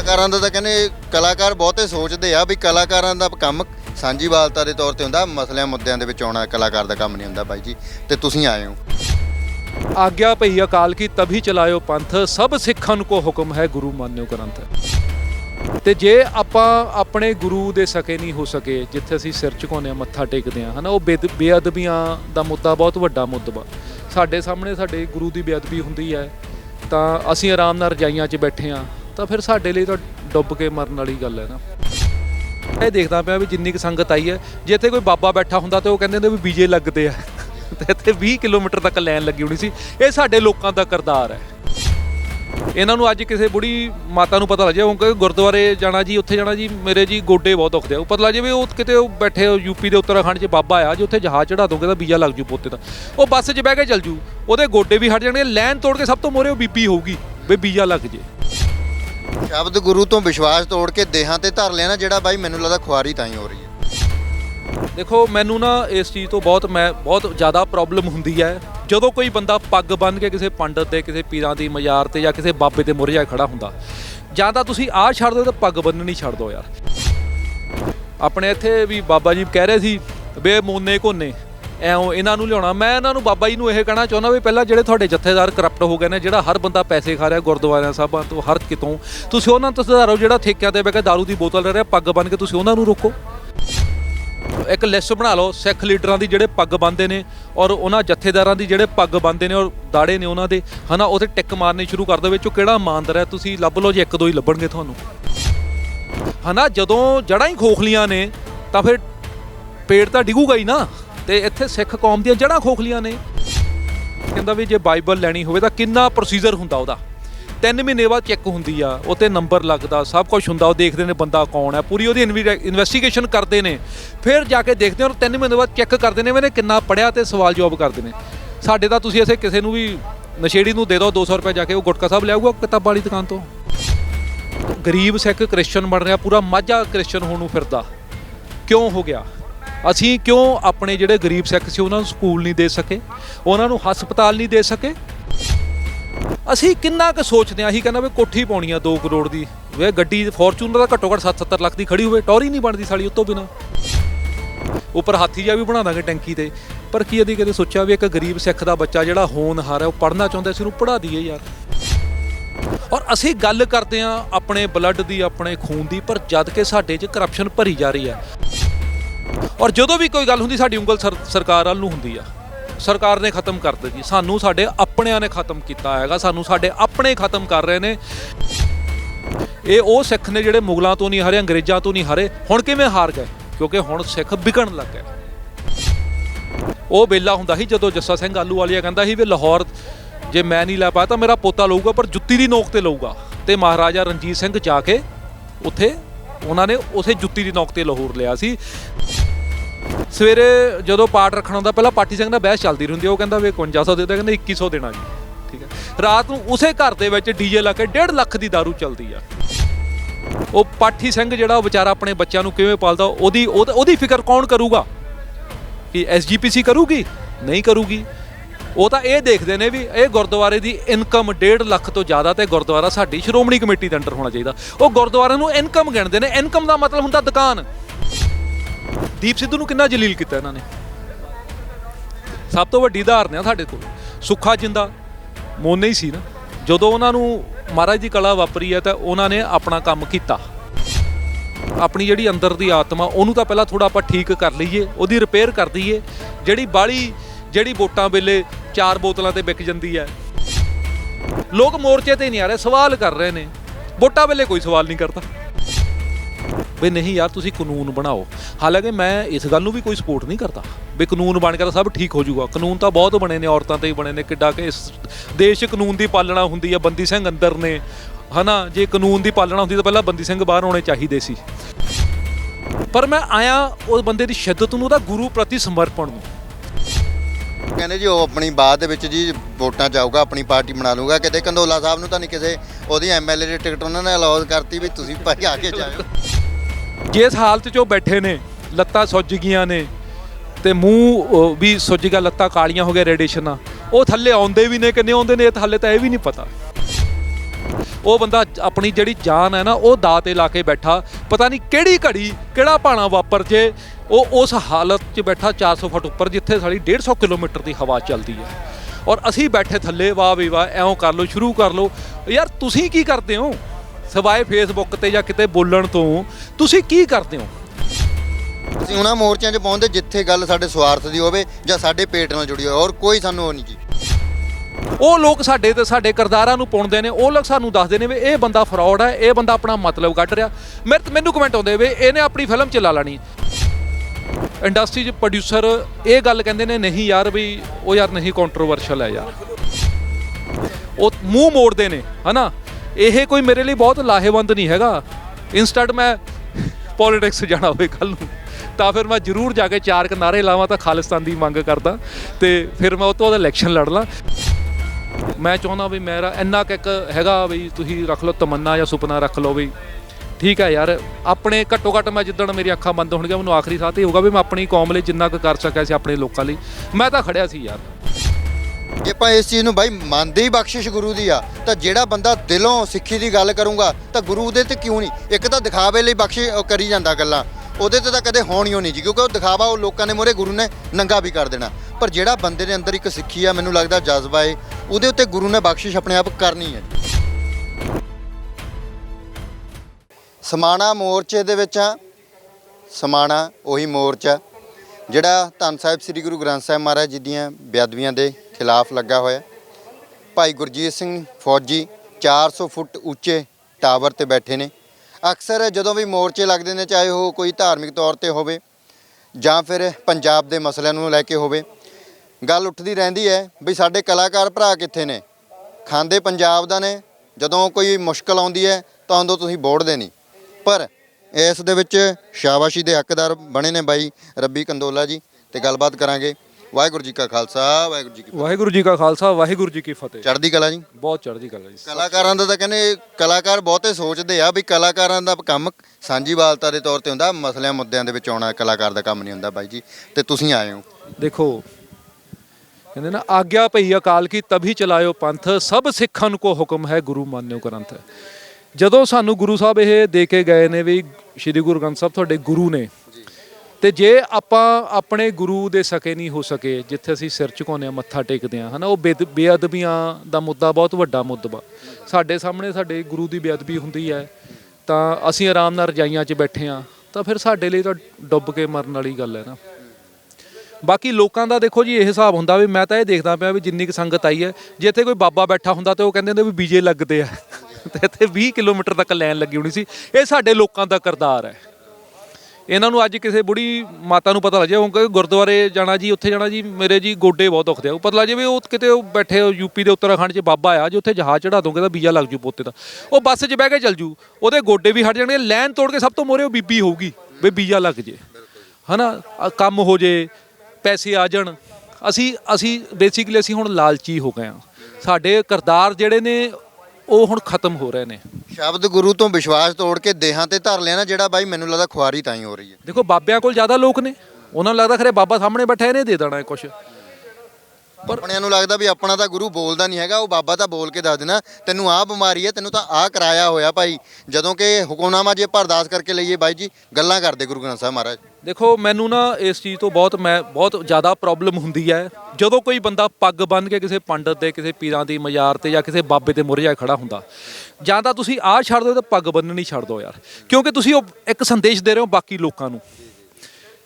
ਕਲਾਕਾਰਾਂ ਦਾ ਤਾਂ ਕਹਿੰਦੇ ਕਲਾਕਾਰ ਬਹੁਤੇ ਸੋਚਦੇ ਆ ਵੀ ਕਲਾਕਾਰਾਂ ਦਾ ਕੰਮ ਸਾਂਝੀਵਾਲਤਾ ਦੇ ਤੌਰ ਤੇ ਹੁੰਦਾ, ਮਸਲਿਆਂ ਮੁੱਦਿਆਂ ਦੇ ਵਿੱਚ ਆਉਣਾ, ਕਲਾਕਾਰ ਦਾ ਕੰਮ ਨਹੀਂ ਹੁੰਦਾ ਬਾਈ ਜੀ। ਤੇ ਤੁਸੀਂ ਆਏ ਹੋ। ਆਗਿਆ ਭਈ ਅਕਾਲ ਕੀ ਤਭੀ ਚਲਾਇਓ ਪੰਥ, ਸਭ ਸਿੱਖਾਂ ਨੂੰ ਕੋ ਹੁਕਮ ਹੈ ਗੁਰੂ ਮਾਨਿਓ ਗ੍ਰੰਥ। ਤੇ ਜੇ ਆਪਾਂ ਆਪਣੇ ਗੁਰੂ ਦੇ ਸਕੇ ਨਹੀਂ ਹੋ ਸਕੇ, ਜਿੱਥੇ ਅਸੀਂ ਸਿਰ ਝੁਕਾਉਂਦੇ ਆ ਮੱਥਾ ਟੇਕਦੇ ਆ ਹਨਾ, ਉਹ ਬੇਦ- ਬੇਅਦਬੀਆਂ ਦਾ ਮੁੱਦਾ ਬਹੁਤ ਵੱਡਾ ਮੁੱਦਾ ਸਾਡੇ ਸਾਹਮਣੇ ਸਾਡੇ ਗੁਰੂ ਦੀ ਬੇਅਦਬੀ ਹੁੰਦੀ ਹੈ, ਤਾਂ ਅਸੀਂ ਆਰਾਮ ਨਾਲ ਰਜਾਈਆਂ 'ਚ ਬੈਠੇ ਆ ਤਾਂ ਫਿਰ ਸਾਡੇ ਲਈ ਤਾਂ ਡੁੱਬ ਕੇ ਮਰਨ ਵਾਲੀ ਗੱਲ ਹੈ ਨਾ। ਇਹ ਦੇਖਦਾ ਪਿਆ ਵੀ ਜਿੰਨੀ ਕੁ ਸੰਗਤ ਆਈ ਹੈ, ਜੇ ਇੱਥੇ ਕੋਈ ਬਾਬਾ ਬੈਠਾ ਹੁੰਦਾ ਤੇ ਉਹ ਕਹਿੰਦੇ ਹੁੰਦੇ ਵੀ ਬੀਜੇ ਲੱਗਦੇ ਆ। ਤੇ ਇੱਥੇ 20 ਕਿਲੋਮੀਟਰ ਤੱਕ ਲਾਈਨ ਲੱਗੀ ਹੋਣੀ ਸੀ। ਇਹ ਸਾਡੇ ਲੋਕਾਂ ਦਾ ਕਰਦਾਰ ਹੈ। ਇਹਨਾਂ ਨੂੰ ਅੱਜ ਕਿਸੇ ਬੁੜੀ ਮਾਤਾ ਨੂੰ ਪਤਾ ਲੱਗ ਜਾਏ, ਉਹ ਕਹੇ ਗੁਰਦੁਆਰੇ ਜਾਣਾ ਜੀ, ਉੱਥੇ ਜਾਣਾ ਜੀ, ਮੇਰੇ ਜੀ ਗੋਡੇ ਬਹੁਤ ਦੁਖਦੇ ਆ। ਉਹ ਪਤਾ ਲੱਗ ਜਾਵੇ ਉਹ ਕਿਤੇ ਉਹ ਬੈਠੇ ਯੂਪੀ ਦੇ ਉੱਤਰਾਖੰਡ 'ਚ ਬਾਬਾ ਆ, ਜੀ ਉੱਥੇ ਜਹਾਜ਼ ਚੜਾ ਦੋਗੇ ਤਾਂ ਵੀਜ਼ਾ ਲੱਗ ਜੂ ਪੋਤੇ ਦਾ। ਉਹ ਬੱਸ 'ਚ ਬਹਿ ਕੇ ਚੱਲ ਜੂ। ਉਹਦੇ ਗੋਡੇ ਵੀ ਹਟ ਜਾਣਗੇ, ਲਾਈਨ ਤੋੜ ਕੇ ਸਭ ਤੋਂ ਮੋਰੇ ਉਹ ਬੀਬੀ ਹੋਊਗੀ, ਵੀ ਵੀਜ਼ਾ ਲੱਗ ਜੇ। ਸ਼ਬਦ ਗੁਰੂ ਤੋਂ ਵਿਸ਼ਵਾਸ ਤੋੜ ਕੇ ਦੇਹਾਂ ਤੇ ਧਰ ਲਿਆ ਨਾ, ਜਿਹੜਾ ਬਾਈ ਮੈਨੂੰ ਲੱਗਦਾ ਖੁਆਰੀ ਤਾਂ ਹੀ ਹੋ ਰਹੀ ਹੈ। ਦੇਖੋ, ਮੈਨੂੰ ਨਾ ਇਸ ਚੀਜ਼ ਤੋਂ ਬਹੁਤ ਮੈਂ ਬਹੁਤ ਜ਼ਿਆਦਾ ਪ੍ਰੋਬਲਮ ਹੁੰਦੀ ਹੈ। ਜਦੋਂ ਕੋਈ ਬੰਦਾ ਪੱਗ ਬੰਨ੍ਹ ਕੇ ਕਿਸੇ ਪੰਡਤ 'ਤੇ ਕਿਸੇ ਪੀਰਾਂ ਦੀ ਮਜ਼ਾਰ ਤੇ ਜਾਂ ਕਿਸੇ ਬਾਬੇ ਦੇ ਮੁਰੇ ਜਾ ਕੇ ਖੜਾ ਹੁੰਦਾ, ਜਾਂ ਤਾਂ ਤੁਸੀਂ ਆਹ ਛੱਡ ਦਿਓ ਤਾਂ ਪੱਗ ਬੰਨਣੀ ਛੱਡ ਦਿਓ ਯਾਰ। ਆਪਣੇ ਇੱਥੇ ਵੀ ਬਾਬਾ ਜੀ ਕਹਿ ਰਹੇ ਸੀ ਬੇ ਮੋਨੇ ਕੋਨੇ ਐਉਂ ਇਹਨਾਂ ਨੂੰ ਲਿਆਉਣਾ। ਮੈਂ ਇਹਨਾਂ ਨੂੰ ਬਾਬਾ ਜੀ ਨੂੰ ਇਹ ਕਹਿਣਾ ਚਾਹੁੰਦਾ ਵੀ ਪਹਿਲਾਂ ਜਿਹੜੇ ਤੁਹਾਡੇ ਜਥੇਦਾਰ ਕਰਪਟ ਹੋ ਗਏ ਨੇ, ਜਿਹੜਾ ਹਰ ਬੰਦਾ ਪੈਸੇ ਖਾ ਰਿਹਾ ਗੁਰਦੁਆਰਿਆਂ ਸਾਹਿਬਾਂ ਤੋਂ, ਹਰ ਕਿਤੋਂ, ਤੁਸੀਂ ਉਹਨਾਂ ਤੋਂ ਸੁਧਾਰੋ ਜਿਹੜਾ ਠੇਕਿਆਂ ਤੇ ਬਹਿ ਕੇ ਦਾਰੂ ਦੀ ਬੋਤਲ ਲੈ ਰਿਹਾ, ਪੱਗ ਬੰਨ੍ਹ ਕੇ ਤੁਸੀਂ ਉਹਨਾਂ ਨੂੰ ਰੋਕੋ। ਇੱਕ ਲਿਸਟ ਬਣਾ ਲਓ, ਸਿੱਖ ਲੀਡਰਾਂ ਦੀ ਜਿਹੜੇ ਪੱਗ ਬੰਨਦੇ ਨੇ ਔਰ ਉਹਨਾਂ ਜਥੇਦਾਰਾਂ ਦੀ ਜਿਹੜੇ ਪੱਗ ਬੰਨਦੇ ਨੇ ਔਰ ਦਾੜੇ ਨੇ ਉਹਨਾਂ ਦੇ, ਹਨਾ ਉਹਦੇ ਟਿੱਕ ਮਾਰਨੀ ਸ਼ੁਰੂ ਕਰ ਦਿਓ ਵਿੱਚੋਂ ਕਿਹੜਾ ਇਮਾਨਦਾਰ ਹੈ, ਤੁਸੀਂ ਲੱਭ ਲਓ ਜੇ ਇੱਕ ਦੋ ਹੀ ਲੱਭਣਗੇ ਤੁਹਾਨੂੰ। ਹਨਾ, ਜਦੋਂ ਜੜਾਂ ਹੀ ਖੋਖਲੀਆਂ ਨੇ, ਤਾਂ ਫਿਰ ਪੇੜ ਤਾਂ ਡਿੱਗੂਗਾ ਹੀ ਨਾ। ਤੇ ਇੱਥੇ ਸਿੱਖ ਕੌਮ ਦੀਆਂ ਜੜਾਂ ਖੋਖਲੀਆਂ ਨੇ। ਕਹਿੰਦਾ ਵੀ ਜੇ ਬਾਈਬਲ ਲੈਣੀ ਹੋਵੇ ਤਾਂ ਕਿੰਨਾ ਪ੍ਰੋਸੀਜਰ ਹੁੰਦਾ ਉਹਦਾ। ਤਿੰਨ ਮਹੀਨੇ ਬਾਅਦ ਚੈੱਕ ਹੁੰਦੀ ਆ ਉਹ ਤੇ ਨੰਬਰ ਲੱਗਦਾ, ਸਭ ਕੁਝ ਹੁੰਦਾ, ਉਹ ਦੇਖਦੇ ਨੇ ਬੰਦਾ ਕੌਣ ਹੈ ਪੂਰੀ ਉਹਦੀ ਇਨਵੈਸਟੀਗੇਸ਼ਨ ਕਰਦੇ ਨੇ। ਫਿਰ ਜਾ ਕੇ ਦੇਖਦੇ ਔਰ ਤਿੰਨ ਮਹੀਨੇ ਬਾਅਦ ਚੈੱਕ ਕਰਦੇ ਨੇ ਵੀ ਕਿੰਨਾ ਪੜਿਆ ਤੇ ਸਵਾਲ ਜਵਾਬ ਕਰਦੇ ਨੇ। ਸਾਡੇ ਤਾਂ ਤੁਸੀਂ ਐਸੇ ਕਿਸੇ ਨੂੰ ਵੀ ਨਸ਼ੇੜੀ ਨੂੰ ਦੇ ਦਿਓ 200 ਰੁਪਏ ਜਾ ਕੇ ਉਹ ਗੁਟਕਾ ਸਾਹਿਬ ਲਿਆਊਗਾ ਕਿਤਾਬਾਂ ਵਾਲੀ ਦੁਕਾਨ ਤੋਂ। ਗਰੀਬ ਸਿੱਖ ਕ੍ਰਿਸਚੀਅਨ ਬਣ ਰਿਹਾ, ਪੂਰਾ ਮਾਝਾ ਕ੍ਰਿਸਚੀਅਨ ਹੋਣ ਨੂੰ ਫਿਰਦਾ। ਕਿਉਂ ਹੋ ਗਿਆ? ਅਸੀਂ ਕਿਉਂ ਆਪਣੇ ਜਿਹੜੇ ਗਰੀਬ ਸਿੱਖ ਸੀ ਉਹਨਾਂ ਨੂੰ ਸਕੂਲ ਨਹੀਂ ਦੇ ਸਕੇ? ਉਹਨਾਂ ਨੂੰ ਹਸਪਤਾਲ ਨਹੀਂ ਦੇ ਸਕੇ? ਅਸੀਂ ਕਿੰਨਾ ਕੁ ਸੋਚਦੇ ਆ ਅਸੀਂ ਕਹਿੰਦਾ ਵੀ ਕੋਠੀ ਪਾਉਣੀ ਆ 2 ਕਰੋੜ ਦੀ। ਵੇ ਗੱਡੀ ਫੋਰਚੂਨਰ ਦਾ ਘੱਟੋ ਘੱਟ 70 ਲੱਖ ਦੀ ਖੜੀ ਹੋਵੇ, ਟੌਰੀ ਨਹੀਂ ਬਣਦੀ ਸਾਲੀ ਉਤੋਂ ਬਿਨਾ। ਉੱਪਰ ਹਾਥੀ ਜਿਹਾ ਵੀ ਬਣਾ ਦਾਂਗੇ ਟੈਂਕੀ ਤੇ। ਪਰ ਕੀ ਅਦੀ ਕਦੇ ਸੋਚਿਆ ਵੀ ਇੱਕ ਗਰੀਬ ਸਿੱਖ ਦਾ ਬੱਚਾ ਜਿਹੜਾ ਹੋਣਹਾਰ ਹੈ, ਉਹ ਪੜ੍ਹਨਾ ਚਾਹੁੰਦਾ ਸੀ ਉਹਨੂੰ ਪੜ੍ਹਾ ਦਈਏ ਯਾਰ। ਔਰ ਅਸੀਂ ਗੱਲ ਕਰਦੇ ਆ ਆਪਣੇ ਬਲੱਡ ਦੀ, ਆਪਣੇ ਖੂਨ ਦੀ, ਪਰ ਜਦ ਕਿ ਸਾਡੇ 'ਚ ਕਰਪਸ਼ਨ ਭਰੀ ਜਾ ਰਹੀ ਹੈ। ਔਰ ਜਦੋਂ ਵੀ ਕੋਈ ਗੱਲ ਹੁੰਦੀ, ਸਾਡੀ ਉਂਗਲ ਸਰ- ਸਰਕਾਰ ਵੱਲ ਨੂੰ ਹੁੰਦੀ ਆ। ਸਰਕਾਰ ਨੇ ਖਤਮ ਕਰ ਦਿੱਤੀ। ਸਾਨੂੰ ਸਾਡੇ ਆਪਣਿਆਂ ਨੇ ਖਤਮ ਕੀਤਾ ਹੈਗਾ। ਸਾਨੂੰ ਸਾਡੇ ਆਪਣੇ ਖਤਮ ਕਰ ਰਹੇ ਨੇ। ਇਹ ਉਹ ਸਿੱਖ ਨੇ ਜਿਹੜੇ ਮੁਗਲਾਂ ਤੋਂ ਨਹੀਂ ਹਾਰੇ, ਅੰਗਰੇਜ਼ਾਂ ਤੋਂ ਨਹੀਂ ਹਾਰੇ, ਹੁਣ ਕਿਵੇਂ ਹਾਰ ਗਏ? ਕਿਉਂਕਿ ਹੁਣ ਸਿੱਖ ਵਿਕਣ ਲੱਗ ਗਏ ਉਹ ਵੇਲਾ ਹੁੰਦਾ ਸੀ ਜਦੋਂ ਜੱਸਾ ਸਿੰਘ ਆਲੂ ਵਾਲੀਆ ਕਹਿੰਦਾ ਸੀ ਵੀ ਲਾਹੌਰ ਜੇ ਮੈਂ ਨਹੀਂ ਲੈ ਪਾਇਆ ਤਾਂ ਮੇਰਾ ਪੋਤਾ ਲਊਗਾ, ਪਰ ਜੁੱਤੀ ਦੀ ਨੋਕ ਤੇ ਲਊਗਾ। ਤੇ ਮਹਾਰਾਜਾ ਰਣਜੀਤ ਸਿੰਘ ਜਾ ਕੇ ਉੱਥੇ, ਉਹਨਾਂ ਨੇ ਉਸੇ ਜੁੱਤੀ ਦੀ ਨੋਕ ਤੇ ਲਾਹੌਰ ਲਿਆ ਸੀ। ਸਵੇਰੇ ਜਦੋਂ ਪਾਠ ਰੱਖਣਾ ਹੁੰਦਾ ਪਹਿਲਾਂ ਪਾਠੀ ਸਿੰਘ ਨਾਲ ਬਹਿਸ ਚੱਲਦੀ ਰਹਿੰਦੀ ਉਹ ਕਹਿੰਦਾ, ਵੀ 5100 ਦੇ ਦਿਓ ਕਹਿੰਦਾ 2100 ਦੇਣਾ ਜੀ। ਠੀਕ ਹੈ। ਰਾਤ ਨੂੰ ਉਸੇ ਘਰ ਦੇ ਵਿੱਚ ਡੀਜੇ ਲਾ ਕੇ 1.5 ਲੱਖ ਦੀ दारू ਚੱਲਦੀ ਆ। ਉਹ ਪਾਠੀ ਸਿੰਘ ਜਿਹੜਾ, ਉਹ ਵਿਚਾਰਾ ਆਪਣੇ ਬੱਚਿਆਂ ਨੂੰ ਕਿਵੇਂ ਪਾਲਦਾ, ਉਹਦੀ ਉਹਦ- ਉਹਦੀ ਫਿਕਰ ਕੌਣ ਕਰੂਗਾ? ਕਿ ਐਸਜੀਪੀਸੀ ਕਰੂਗੀ? ਨਹੀਂ ਕਰੂਗੀ। ਉਹ ਤਾਂ ਇਹ ਦੇਖਦੇ ਨੇ ਵੀ ਇਹ ਗੁਰਦੁਆਰੇ ਦੀ ਇਨਕਮ 1.5 ਲੱਖ ਤੋਂ ਜ਼ਿਆਦਾ ਤੇ ਗੁਰਦੁਆਰਾ ਸਾਡੀ ਸ਼੍ਰੋਮਣੀ ਕਮੇਟੀ ਦੇ ਅੰਡਰ ਹੋਣਾ ਚਾਹੀਦਾ। ਉਹ ਗੁਰਦੁਆਰੇ ਨੂੰ ਇਨਕਮ ਗਿਣਦੇ ਨੇ। ਇਨਕਮ ਦਾ ਮਤਲਬ ਹੁੰਦਾ ਦੁਕਾਨ। ਦੀਪ ਸਿੱਧੂ ਨੂੰ ਕਿੰਨਾ ਜਲੀਲ ਕੀਤਾ ਇਹਨਾਂ ਨੇ? ਸਭ ਤੋਂ ਵੱਡੀ ਉਦਾਹਰਨ ਆ ਸਾਡੇ ਕੋਲ। ਸੁੱਖਾ ਜਿੰਦਾ, ਮੋਨੇ ਹੀ ਸੀ ਨਾ। ਜਦੋਂ ਉਹਨਾਂ ਨੂੰ ਮਹਾਰਾਜ ਦੀ ਕਲਾ ਵਾਪਰੀ ਹੈ ਤਾਂ ਉਹਨਾਂ ਨੇ ਆਪਣਾ ਕੰਮ ਕੀਤਾ। ਆਪਣੀ ਜਿਹੜੀ ਅੰਦਰ ਦੀ ਆਤਮਾ, ਉਹਨੂੰ ਤਾਂ ਪਹਿਲਾਂ ਥੋੜਾ ਆਪਾਂ ਠੀਕ ਕਰ ਲਈਏ, ਉਹਦੀ ਰਿਪੇਅਰ ਕਰ ਦਈਏ। ਜਿਹੜੀ ਬਾਲੀ, ਜਿਹੜੀ ਵੋਟਾਂ ਵੇਲੇ ਚਾਰ ਬੋਤਲਾਂ ਤੇ ਵਿਕ ਜਾਂਦੀ ਹੈ ਲੋਕ ਮੋਰਚੇ ਤੇ ਨਹੀਂ ਆ ਰਹੇ, ਸਵਾਲ ਕਰ ਰਹੇ ਨੇ। ਵੋਟਾਂ ਵੇਲੇ ਕੋਈ ਸਵਾਲ ਨਹੀਂ ਕਰਦਾ। ਵੀ ਨਹੀਂ ਯਾਰ ਤੁਸੀਂ ਕਾਨੂੰਨ ਬਣਾਓ। ਹਾਲਾਂਕਿ ਮੈਂ ਇਸ ਗੱਲ ਨੂੰ ਵੀ ਕੋਈ ਸਪੋਰਟ ਨਹੀਂ ਕਰਦਾ। ਵੀ ਕਾਨੂੰਨ ਬਣ ਕੇ ਤਾਂ ਸਭ ਠੀਕ ਹੋ ਜਾਊਗਾ। ਕਾਨੂੰਨ ਤਾਂ ਬਹੁਤ ਬਣੇ ਨੇ, ਔਰਤਾਂ ਤੇ ਹੀ ਬਣੇ ਨੇ, ਕਿੱਡਾ ਕਿ ਇਸ ਦੇਸ਼ 'ਚ ਕਾਨੂੰਨ ਦੀ ਪਾਲਣਾ ਹੁੰਦੀ ਹੈ ਬੰਦੀ ਸਿੰਘ ਅੰਦਰ ਨੇ। ਹਨਾ, ਜੇ ਕਾਨੂੰਨ ਦੀ ਪਾਲਣਾ ਹੁੰਦੀ ਤਾਂ ਪਹਿਲਾਂ ਬੰਦੀ ਸਿੰਘ ਬਾਹਰ ਆਉਣੇ ਚਾਹੀਦੇ ਸੀ। ਪਰ ਮੈਂ ਆਇਆ ਉਹ ਬੰਦੇ ਦੀ ਸ਼ਿੱਦਤ ਨੂੰ, ਉਹਦਾ ਗੁਰੂ ਪ੍ਰਤੀ ਸਮਰਪਣ ਨੂੰ। ਕਹਿੰਦੇ ਜੀ, ਉਹ ਆਪਣੀ ਬਾਅਦ ਦੇ ਵਿੱਚ ਜੀ ਵੋਟਾਂ ਚਾਹੂਗਾ ਆਪਣੀ ਪਾਰਟੀ ਬਣਾ ਲੂਗਾ ਕਿਤੇ ਕੰਦੋਲਾ ਸਾਹਿਬ ਨੂੰ ਤਾਂ ਨਹੀਂ ਕਿਸੇ, ਉਹਦੀ ਐਮਐਲਏ ਦੀ ਟਿਕਟ ਉਹਨਾਂ ਨੇ ਅਲਾਉ ਕਰਤੀ ਵੀ ਤੁਸੀਂ ਭਾਈ ਆ ਕੇ ਜਾਇਓ। ਜਿਸ ਹਾਲਤ 'ਚ ਉਹ ਬੈਠੇ ਨੇ, ਲੱਤਾਂ ਸੁੱਜ ਗਈਆਂ ਨੇ, ਤੇ ਮੂੰਹ ਵੀ ਸੁੱਜ ਗਿਆ, ਲੱਤਾਂ ਕਾਲੀਆਂ ਹੋ ਗਿਆ ਰੇਡੀਏਸ਼ਨ ਨਾਲ। ਉਹ ਥੱਲੇ ਆਉਂਦੇ ਵੀ ਨੇ ਕਿ ਨਹੀਂ ਆਉਂਦੇ ਨੇ, ਇਹ ਥੱਲੇ ਤਾਂ ਇਹ ਵੀ ਨਹੀਂ ਪਤਾ। ਉਹ ਬੰਦਾ ਆਪਣੀ ਜਿਹੜੀ ਜਾਨ ਹੈ ਨਾ, ਉਹ ਦਾਅ ਤੇ ਲਾ ਕੇ ਬੈਠਾ। ਪਤਾ ਨਹੀਂ ਕਿਹੜੀ ਘੜੀ, ਕਿਹੜਾ ਭਾਣਾ ਵਾਪਰ ਜੇ, ਉਹ ਉਸ ਹਾਲਤ 'ਚ ਬੈਠਾ 400 ਫੁੱਟ ਉੱਪਰ, ਜਿੱਥੇ ਸਾਡੀ 150 ਕਿਲੋਮੀਟਰ ਦੀ ਹਵਾ ਚੱਲਦੀ ਹੈ। ਔਰ ਅਸੀਂ ਬੈਠੇ ਥੱਲੇ ਵਾਹ ਵੀ ਵਾਹ ਐਂ ਕਰ ਲਓ, ਸ਼ੁਰੂ ਕਰ ਲਓ। ਯਾਰ ਤੁਸੀਂ ਕੀ ਕਰਦੇ ਹੋ? ਸਿਵਾਏ ਫੇਸਬੁੱਕ ਤੇ ਜਾਂ ਕਿਤੇ ਬੋਲਣ ਤੋਂ ਤੁਸੀਂ ਕੀ ਕਰਦੇ ਹੋ? ਅਸੀਂ ਉਹਨਾਂ ਮੋਰਚਿਆਂ 'ਚ ਪਹੁੰਚਦੇ ਜਿੱਥੇ ਗੱਲ ਸਾਡੇ ਸਵਾਰਥ ਦੀ ਹੋਵੇ ਜਾਂ ਸਾਡੇ ਪੇਟ ਨਾਲ ਜੁੜੀ ਹੋਵੇ ਹੋਰ ਕੋਈ ਸਾਨੂੰ ਉਹ ਨਹੀਂ ਜੀ। ਉਹ ਲੋਕ ਸਾਡੇ ਤੇ ਸਾਡੇ ਕਰਦਾਰਾਂ ਨੂੰ ਪਾਉਂਦੇ ਨੇ ਉਹ ਲੋਕ ਸਾਨੂੰ ਦੱਸਦੇ ਨੇ ਵੀ ਇਹ ਬੰਦਾ ਫਰਾਡ ਹੈ ਇਹ ਬੰਦਾ ਆਪਣਾ ਮਤਲਬ ਕੱਢ ਰਿਹਾ। ਮੇਰੇ ਮੈਨੂੰ ਕਮੈਂਟ ਆਉਂਦੇ ਵੀ ਇਹਨੇ ਆਪਣੀ ਫਿਲਮ ਚ ਲਾ ਲੈਣੀ। ਇੰਡਸਟਰੀ 'ਚ ਪ੍ਰੋਡਿਊਸਰ ਇਹ ਗੱਲ ਕਹਿੰਦੇ ਨੇ ਨਹੀਂ ਯਾਰ ਵੀ ਉਹ ਯਾਰ ਨਹੀਂ ਕੰਟਰੋਵਰਸ਼ਲ ਹੈ ਯਾਰ। ਉਹ ਮੂੰਹ ਮੋੜਦੇ ਨੇ ਹਨਾ? ਇਹ ਕੋਈ ਮੇਰੇ ਲਈ ਬਹੁਤ ਲਾਹੇਵੰਦ ਨਹੀਂ ਹੈਗਾ। ਇਨਸਟੈਂਟ ਮੈਂ ਪੋਲਿਟਿਕਸ ਜਾਣਾ ਹੋਵੇ ਕੱਲ ਨੂੰ। ਤਾਂ ਫਿਰ ਮੈਂ ਜ਼ਰੂਰ ਜਾ ਕੇ ਚਾਰ ਕਿਨਾਰੇ ਲਾਵਾਂ ਤਾਂ ਖਾਲਿਸਤਾਨ ਦੀ ਮੰਗ ਕਰਦਾ। ਤੇ ਫਿਰ ਮੈਂ ਉਹ ਤੋਂ ਬਾਅਦ ਇਲੈਕਸ਼ਨ ਲੜ ਲਾਂ। ਮੈਂ ਚਾਹੁੰਦਾ ਵੀ ਮੇਰਾ ਇੰਨਾ ਕੁ ਇੱਕ ਹੈਗਾ ਵੀ ਤੁਸੀਂ ਰੱਖ ਲਓ ਤਮੰਨਾ ਜਾਂ ਸੁਪਨਾ ਰੱਖ ਲਓ ਵੀ। ਠੀਕ ਹੈ ਯਾਰ, ਆਪਣੇ ਘੱਟੋ ਘੱਟ ਮੈਂ ਜਿੱਦਣ ਮੇਰੀ ਅੱਖਾਂ ਬੰਦ ਹੋਣਗੀਆਂ, ਮੈਨੂੰ ਆਖਰੀ ਸਾਹ ਤੇ ਹੋਊਗਾ ਵੀ ਮੈਂ ਆਪਣੀ ਕੌਮ ਲਈ ਜਿੰਨਾ ਕੁ ਕਰ ਸਕਿਆ ਸੀ ਆਪਣੇ ਲੋਕਾਂ ਲਈ। ਮੈਂ ਤਾਂ ਖੜਿਆ ਸੀ ਯਾਰ। ਜੇ ਆਪਾਂ ਇਸ ਚੀਜ਼ ਨੂੰ ਬਾਈ ਮੰਨਦੇ ਹੀ ਬਖਸ਼ਿਸ਼ ਗੁਰੂ ਦੀ ਆ, ਤਾਂ ਜਿਹੜਾ ਬੰਦਾ ਦਿਲੋਂ ਸਿੱਖੀ ਦੀ ਗੱਲ ਕਰੂੰਗਾ, ਤਾਂ ਗੁਰੂ ਉਹਦੇ ਤੇ ਕਿਉਂ ਨਹੀਂ? ਇੱਕ ਤਾਂ ਦਿਖਾਵੇ ਲਈ ਬਖਸ਼ਿਸ਼, ਉਹ ਕਰੀ ਜਾਂਦਾ ਗੱਲਾਂ। ਉਹਦੇ ਤੇ ਤਾਂ ਕਦੇ ਹੋਣੀ ਓ ਨਹੀਂ ਜੀ, ਕਿਉਂਕਿ ਉਹ ਦਿਖਾਵਾ ਉਹ ਲੋਕਾਂ ਦੇ ਮੂਹਰੇ ਗੁਰੂ ਨੇ ਨੰਗਾ ਵੀ ਕਰ ਦੇਣਾ। ਪਰ ਜਿਹੜਾ ਬੰਦੇ ਦੇ ਅੰਦਰ ਇੱਕ ਸਿੱਖੀ ਆ, ਮੈਨੂੰ ਲੱਗਦਾ ਜਜ਼ਬਾ ਏ, ਉਹਦੇ ਉੱਤੇ ਗੁਰੂ ਨੇ ਬਖਸ਼ਿਸ਼ ਆਪਣੇ ਆਪ ਕਰਨੀ ਹੈ ਸਮਾਣਾ ਮੋਰਚੇ ਦੇ ਵਿੱਚ ਆ। ਸਮਾਣਾ, ਉਹੀ ਮੋਰਚਾ, ਜਿਹੜਾ ਧੰਨ ਸਾਹਿਬ ਸ੍ਰੀ ਗੁਰੂ ਗ੍ਰੰਥ ਸਾਹਿਬ ਮਹਾਰਾਜ ਜੀ ਦੀਆਂ ਬੇਅਦਬੀਆਂ ਦੇ ਖਿਲਾਫ ਲੱਗਾ ਹੋਇਆ। ਭਾਈ ਗੁਰਜੀਤ ਸਿੰਘ ਫੌਜੀ 400 ਫੁੱਟ ਉੱਚੇ ਟਾਵਰ ਤੇ ਬੈਠੇ ਨੇ। ਅਕਸਰ ਜਦੋਂ ਵੀ ਮੋਰਚੇ ਲੱਗਦੇ ਨੇ, ਚਾਹੇ ਉਹ ਕੋਈ ਧਾਰਮਿਕ ਤੌਰ ਤੇ ਹੋਵੇ ਜਾਂ ਫਿਰ ਪੰਜਾਬ ਦੇ ਮਸਲਿਆਂ ਨੂੰ ਲੈ ਕੇ ਹੋਵੇ, ਗੱਲ ਉੱਠਦੀ ਰਹਿੰਦੀ ਹੈ ਵੀ ਸਾਡੇ ਕਲਾਕਾਰ ਭਰਾ ਕਿੱਥੇ ਨੇ? ਖਾਂਦੇ ਪੰਜਾਬ ਦਾ ਨੇ, ਜਦੋਂ ਕੋਈ ਮੁਸ਼ਕਲ ਆਉਂਦੀ ਹੈ ਤਾਂ ਉਦੋਂ ਤੁਸੀਂ ਬੋੜਦੇ ਨਹੀਂ ਪਰ ਇਸ ਦੇ ਵਿੱਚ ਸ਼ਾਬਾਸ਼ੀ ਦੇ ਹੱਕਦਾਰ ਬਣੇ ਨੇ ਬਾਈ ਰੱਬੀ ਕੰਦੋਲਾ ਜੀ, ਤੇ ਗੱਲਬਾਤ ਕਰਾਂਗੇ। ਵਾਹਿਗੁਰੂ ਜੀ ਕਾ ਖਾਲਸਾ ਵਾਹਿਗੁਰੂ ਜੀ ਕੀ ਫਤਿਹ। ਵਾਹਿਗੁਰੂ ਜੀ ਕਾ ਖਾਲਸਾ ਵਾਹਿਗੁਰੂ ਜੀ ਕੀ ਫਤਿਹ। ਚੜ੍ਹਦੀ ਕਲਾ ਜੀ? ਬਹੁਤ ਚੜ੍ਹਦੀ ਹੈ ਜੀ। ਕਲਾਕਾਰਾਂ ਦਾ ਤਾਂ ਕਹਿੰਦੇ ਕਲਾਕਾਰ ਬਹੁਤੇ ਸੋਚਦੇ ਆ ਵੀ ਕਲਾਕਾਰਾਂ ਦਾ ਕੰਮ ਸਾਂਝੀਵਾਲਤਾ ਦੇ ਤੌਰ ਤੇ ਹੁੰਦਾ ਮਸਲਿਆਂ ਮੁੱਦਿਆਂ ਦੇ ਵਿੱਚ ਆਉਣਾ ਕਲਾਕਾਰ ਦਾ ਕੰਮ ਨਹੀਂ ਹੁੰਦਾ ਬਾਈ ਜੀ। ਤੇ ਤੁਸੀਂ ਆਏ ਹੋ। ਦੇਖੋ ਕਹਿੰਦੇ ਨਾ ਆਗਿਆ ਪਈ ਅਕਾਲ ਕੀ ਤਭੀ ਚਲਾਇਓ ਪੰਥ ਸਭ ਸਿੱਖਾਂ ਨੂੰ ਕੋ ਹੁਕਮ ਹੈ ਗੁਰੂ ਮਾਨਿਓ ਗ੍ਰੰਥ। ਜਦੋਂ ਸਾਨੂੰ ਗੁਰੂ ਸਾਹਿਬ ਇਹ ਦੇ ਕੇ ਗਏ ਨੇ ਵੀ ਸ੍ਰੀ ਗੁਰੂ ਗ੍ਰੰਥ ਸਾਹਿਬ ਤੁਹਾਡੇ ਗੁਰੂ ਨੇ ਤੇ ਜੇ ਆਪਾਂ ਆਪਣੇ ਗੁਰੂ ਦੇ ਸਕੇ ਨਹੀਂ ਹੋ ਸਕੇ, ਜਿੱਥੇ ਅਸੀਂ ਸਿਰ ਝੁਕਾਉਂਦੇ ਆ ਮੱਥਾ ਟੇਕਦੇ ਆ ਹਨਾ, ਉਹ ਬੇਦ- ਬੇਅਦਬੀਆਂ ਦਾ ਮੁੱਦਾ ਬਹੁਤ ਵੱਡਾ ਮੁੱਦਾ ਸਾਡੇ ਸਾਹਮਣੇ ਸਾਡੇ ਗੁਰੂ ਦੀ ਬੇਅਦਬੀ ਹੁੰਦੀ ਹੈ, ਤਾਂ ਅਸੀਂ ਆਰਾਮ ਨਾਲ ਰਜਾਈਆਂ 'ਚ ਬੈਠੇ ਆ ਤਾਂ ਫਿਰ ਸਾਡੇ ਲਈ ਤਾਂ ਡੁੱਬ ਕੇ ਮਰਨ ਵਾਲੀ ਗੱਲ ਹੈ ਨਾ। ਬਾਕੀ ਲੋਕਾਂ ਦਾ ਦੇਖੋ ਜੀ, ਇਹ ਹਿਸਾਬ ਹੁੰਦਾ ਵੀ ਮੈਂ ਤਾਂ ਇਹ ਦੇਖਦਾ ਪਿਆ ਵੀ ਜਿੰਨੀ ਕੁ ਸੰਗਤ ਆਈ ਹੈ, ਜੇ ਇੱਥੇ ਕੋਈ ਬਾਬਾ ਬੈਠਾ ਹੁੰਦਾ ਤੇ ਉਹ ਕਹਿੰਦੇ ਹੁੰਦੇ ਵੀ ਬੀਜੇ ਲੱਗਦੇ ਆ। ਤੇ ਇੱਥੇ 20 ਕਿਲੋਮੀਟਰ ਤੱਕ ਲਾਈਨ ਲੱਗੀ ਹੋਣੀ ਸੀ। ਇਹ ਸਾਡੇ ਲੋਕਾਂ ਦਾ ਕਰਦਾਰ ਹੈ। ਇਹਨਾਂ ਨੂੰ ਅੱਜ ਕਿਸੇ ਬੁੜੀ ਮਾਤਾ ਨੂੰ ਪਤਾ ਲੱਗ ਜਾਏ, ਉਹ ਗੁਰਦੁਆਰੇ ਜਾਣਾ ਜੀ, ਉੱਥੇ ਜਾਣਾ ਜੀ, ਮੇਰੇ ਜੀ ਗੋਡੇ ਬਹੁਤ ਦੁਖਦੇ ਆ। ਉਹ ਪਤਾ ਲੱਗ ਜਾਵੇ ਉਹ ਕਿਤੇ ਉਹ ਬੈਠੇ ਯੂਪੀ ਦੇ ਉੱਤਰਾਖੰਡ 'ਚ ਬਾਬਾ ਆ ਜੇ ਉੱਥੇ ਜਹਾਜ਼ ਚੜਾ ਦੋਗੇ ਤਾਂ ਵੀਜ਼ਾ ਲੱਗ ਜੂ ਪੋਤੇ ਦਾ। ਉਹ ਬੱਸ 'ਚ ਬਹਿ ਕੇ ਚੱਲ ਜੂ, ਉਹਦੇ ਗੋਡੇ ਵੀ ਹਟ ਜਾਣਗੇ, ਲਾਈਨ ਤੋੜ ਕੇ ਸਭ ਤੋਂ ਮੋਰੇ ਉਹ ਬੀਬੀ ਹੋਊਗੀ, ਵੀ ਵੀਜ਼ਾ ਲੱਗ ਜੇ। ਹਨਾ? ਆਹ ਕੰਮ ਹੋ ਜੇ, ਪੈਸੇ ਆ ਜਾਣ। ਅਸੀਂ ਅਸੀਂ ਬੇਸਿਕਲੀ ਅਸੀਂ ਹੁਣ ਲਾਲਚੀ ਹੋ ਗਏ ਆ ਸਾਡੇ ਕਰਦਾਰ ਜਿਹੜੇ ਨੇ, ਉਹ ਹੁਣ ਖਤਮ ਹੋ ਰਹੇ ਨੇ। ਸ਼ਬਦ ਗੁਰੂ ਤੋਂ ਵਿਸ਼ਵਾਸ ਤੋੜ ਕੇ ਦੇਹਾਂ ਤੇ ਧਰ ਲਿਆ ਨਾ ਜਿਹੜਾ ਬਾਈ ਮੈਨੂੰ ਲੱਗਦਾ ਖੁਆਰੀ ਤਾਂ ਹੀ ਹੋ ਰਹੀ ਹੈ। ਦੇਖੋ ਬਾਬਿਆਂ ਕੋਲ ਜ਼ਿਆਦਾ ਲੋਕ ਨੇ। ਉਹਨਾਂ ਨੂੰ ਲੱਗਦਾ ਖਰੇ ਬਾਬਾ ਸਾਹਮਣੇ ਬੈਠਾ ਇਹਨੇ ਦੇ ਦੇਣਾ ਕੁਝ ਆਪਣਿਆਂ ਨੂੰ ਲੱਗਦਾ ਵੀ ਆਪਣਾ ਤਾਂ ਗੁਰੂ ਬੋਲਦਾ ਨਹੀਂ ਹੈਗਾ ਉਹ ਬਾਬਾ ਤਾਂ ਬੋਲ ਕੇ ਦੱਸ ਦੇਣਾ ਤੈਨੂੰ ਆਹ ਬਿਮਾਰੀ ਹੈ ਤੈਨੂੰ ਤਾਂ ਆਹ ਕਰਾਇਆ ਹੋਇਆ ਭਾਈ। ਜਦੋਂ ਕਿ ਹੁਕਮਨਾਮਾ ਜੇ ਅਰਦਾਸ ਕਰਕੇ ਲਈਏ ਬਾਈ ਜੀ ਗੱਲਾਂ ਕਰਦੇ ਗੁਰੂ ਗ੍ਰੰਥ ਸਾਹਿਬ ਮਹਾਰਾਜ। ਦੇਖੋ, ਮੈਨੂੰ ਨਾ ਇਸ ਚੀਜ਼ ਤੋਂ ਬਹੁਤ ਮੈਂ ਬਹੁਤ ਜ਼ਿਆਦਾ ਪ੍ਰੋਬਲਮ ਹੁੰਦੀ ਹੈ। ਜਦੋਂ ਕੋਈ ਬੰਦਾ ਪੱਗ ਬੰਨ੍ਹ ਕੇ ਕਿਸੇ ਪੰਡਤ ਦੇ, ਕਿਸੇ ਪੀਰਾਂ ਦੀ ਮਜ਼ਾਰ ਤੇ ਜਾਂ ਕਿਸੇ ਬਾਬੇ ਤੇ ਮੁਰਝਾ ਖੜਾ ਹੁੰਦਾ, ਜਾਂ ਤਾਂ ਤੁਸੀਂ ਆਹ ਛੱਡ ਦਿਓ ਤਾਂ ਪੱਗ ਬੰਨਣੀ ਛੱਡ ਦਿਓ ਯਾਰ। ਕਿਉਂਕਿ ਤੁਸੀਂ ਉਹ ਇੱਕ ਸੰਦੇਸ਼ ਦੇ ਰਹੇ ਹੋ ਬਾਕੀ ਲੋਕਾਂ ਨੂੰ।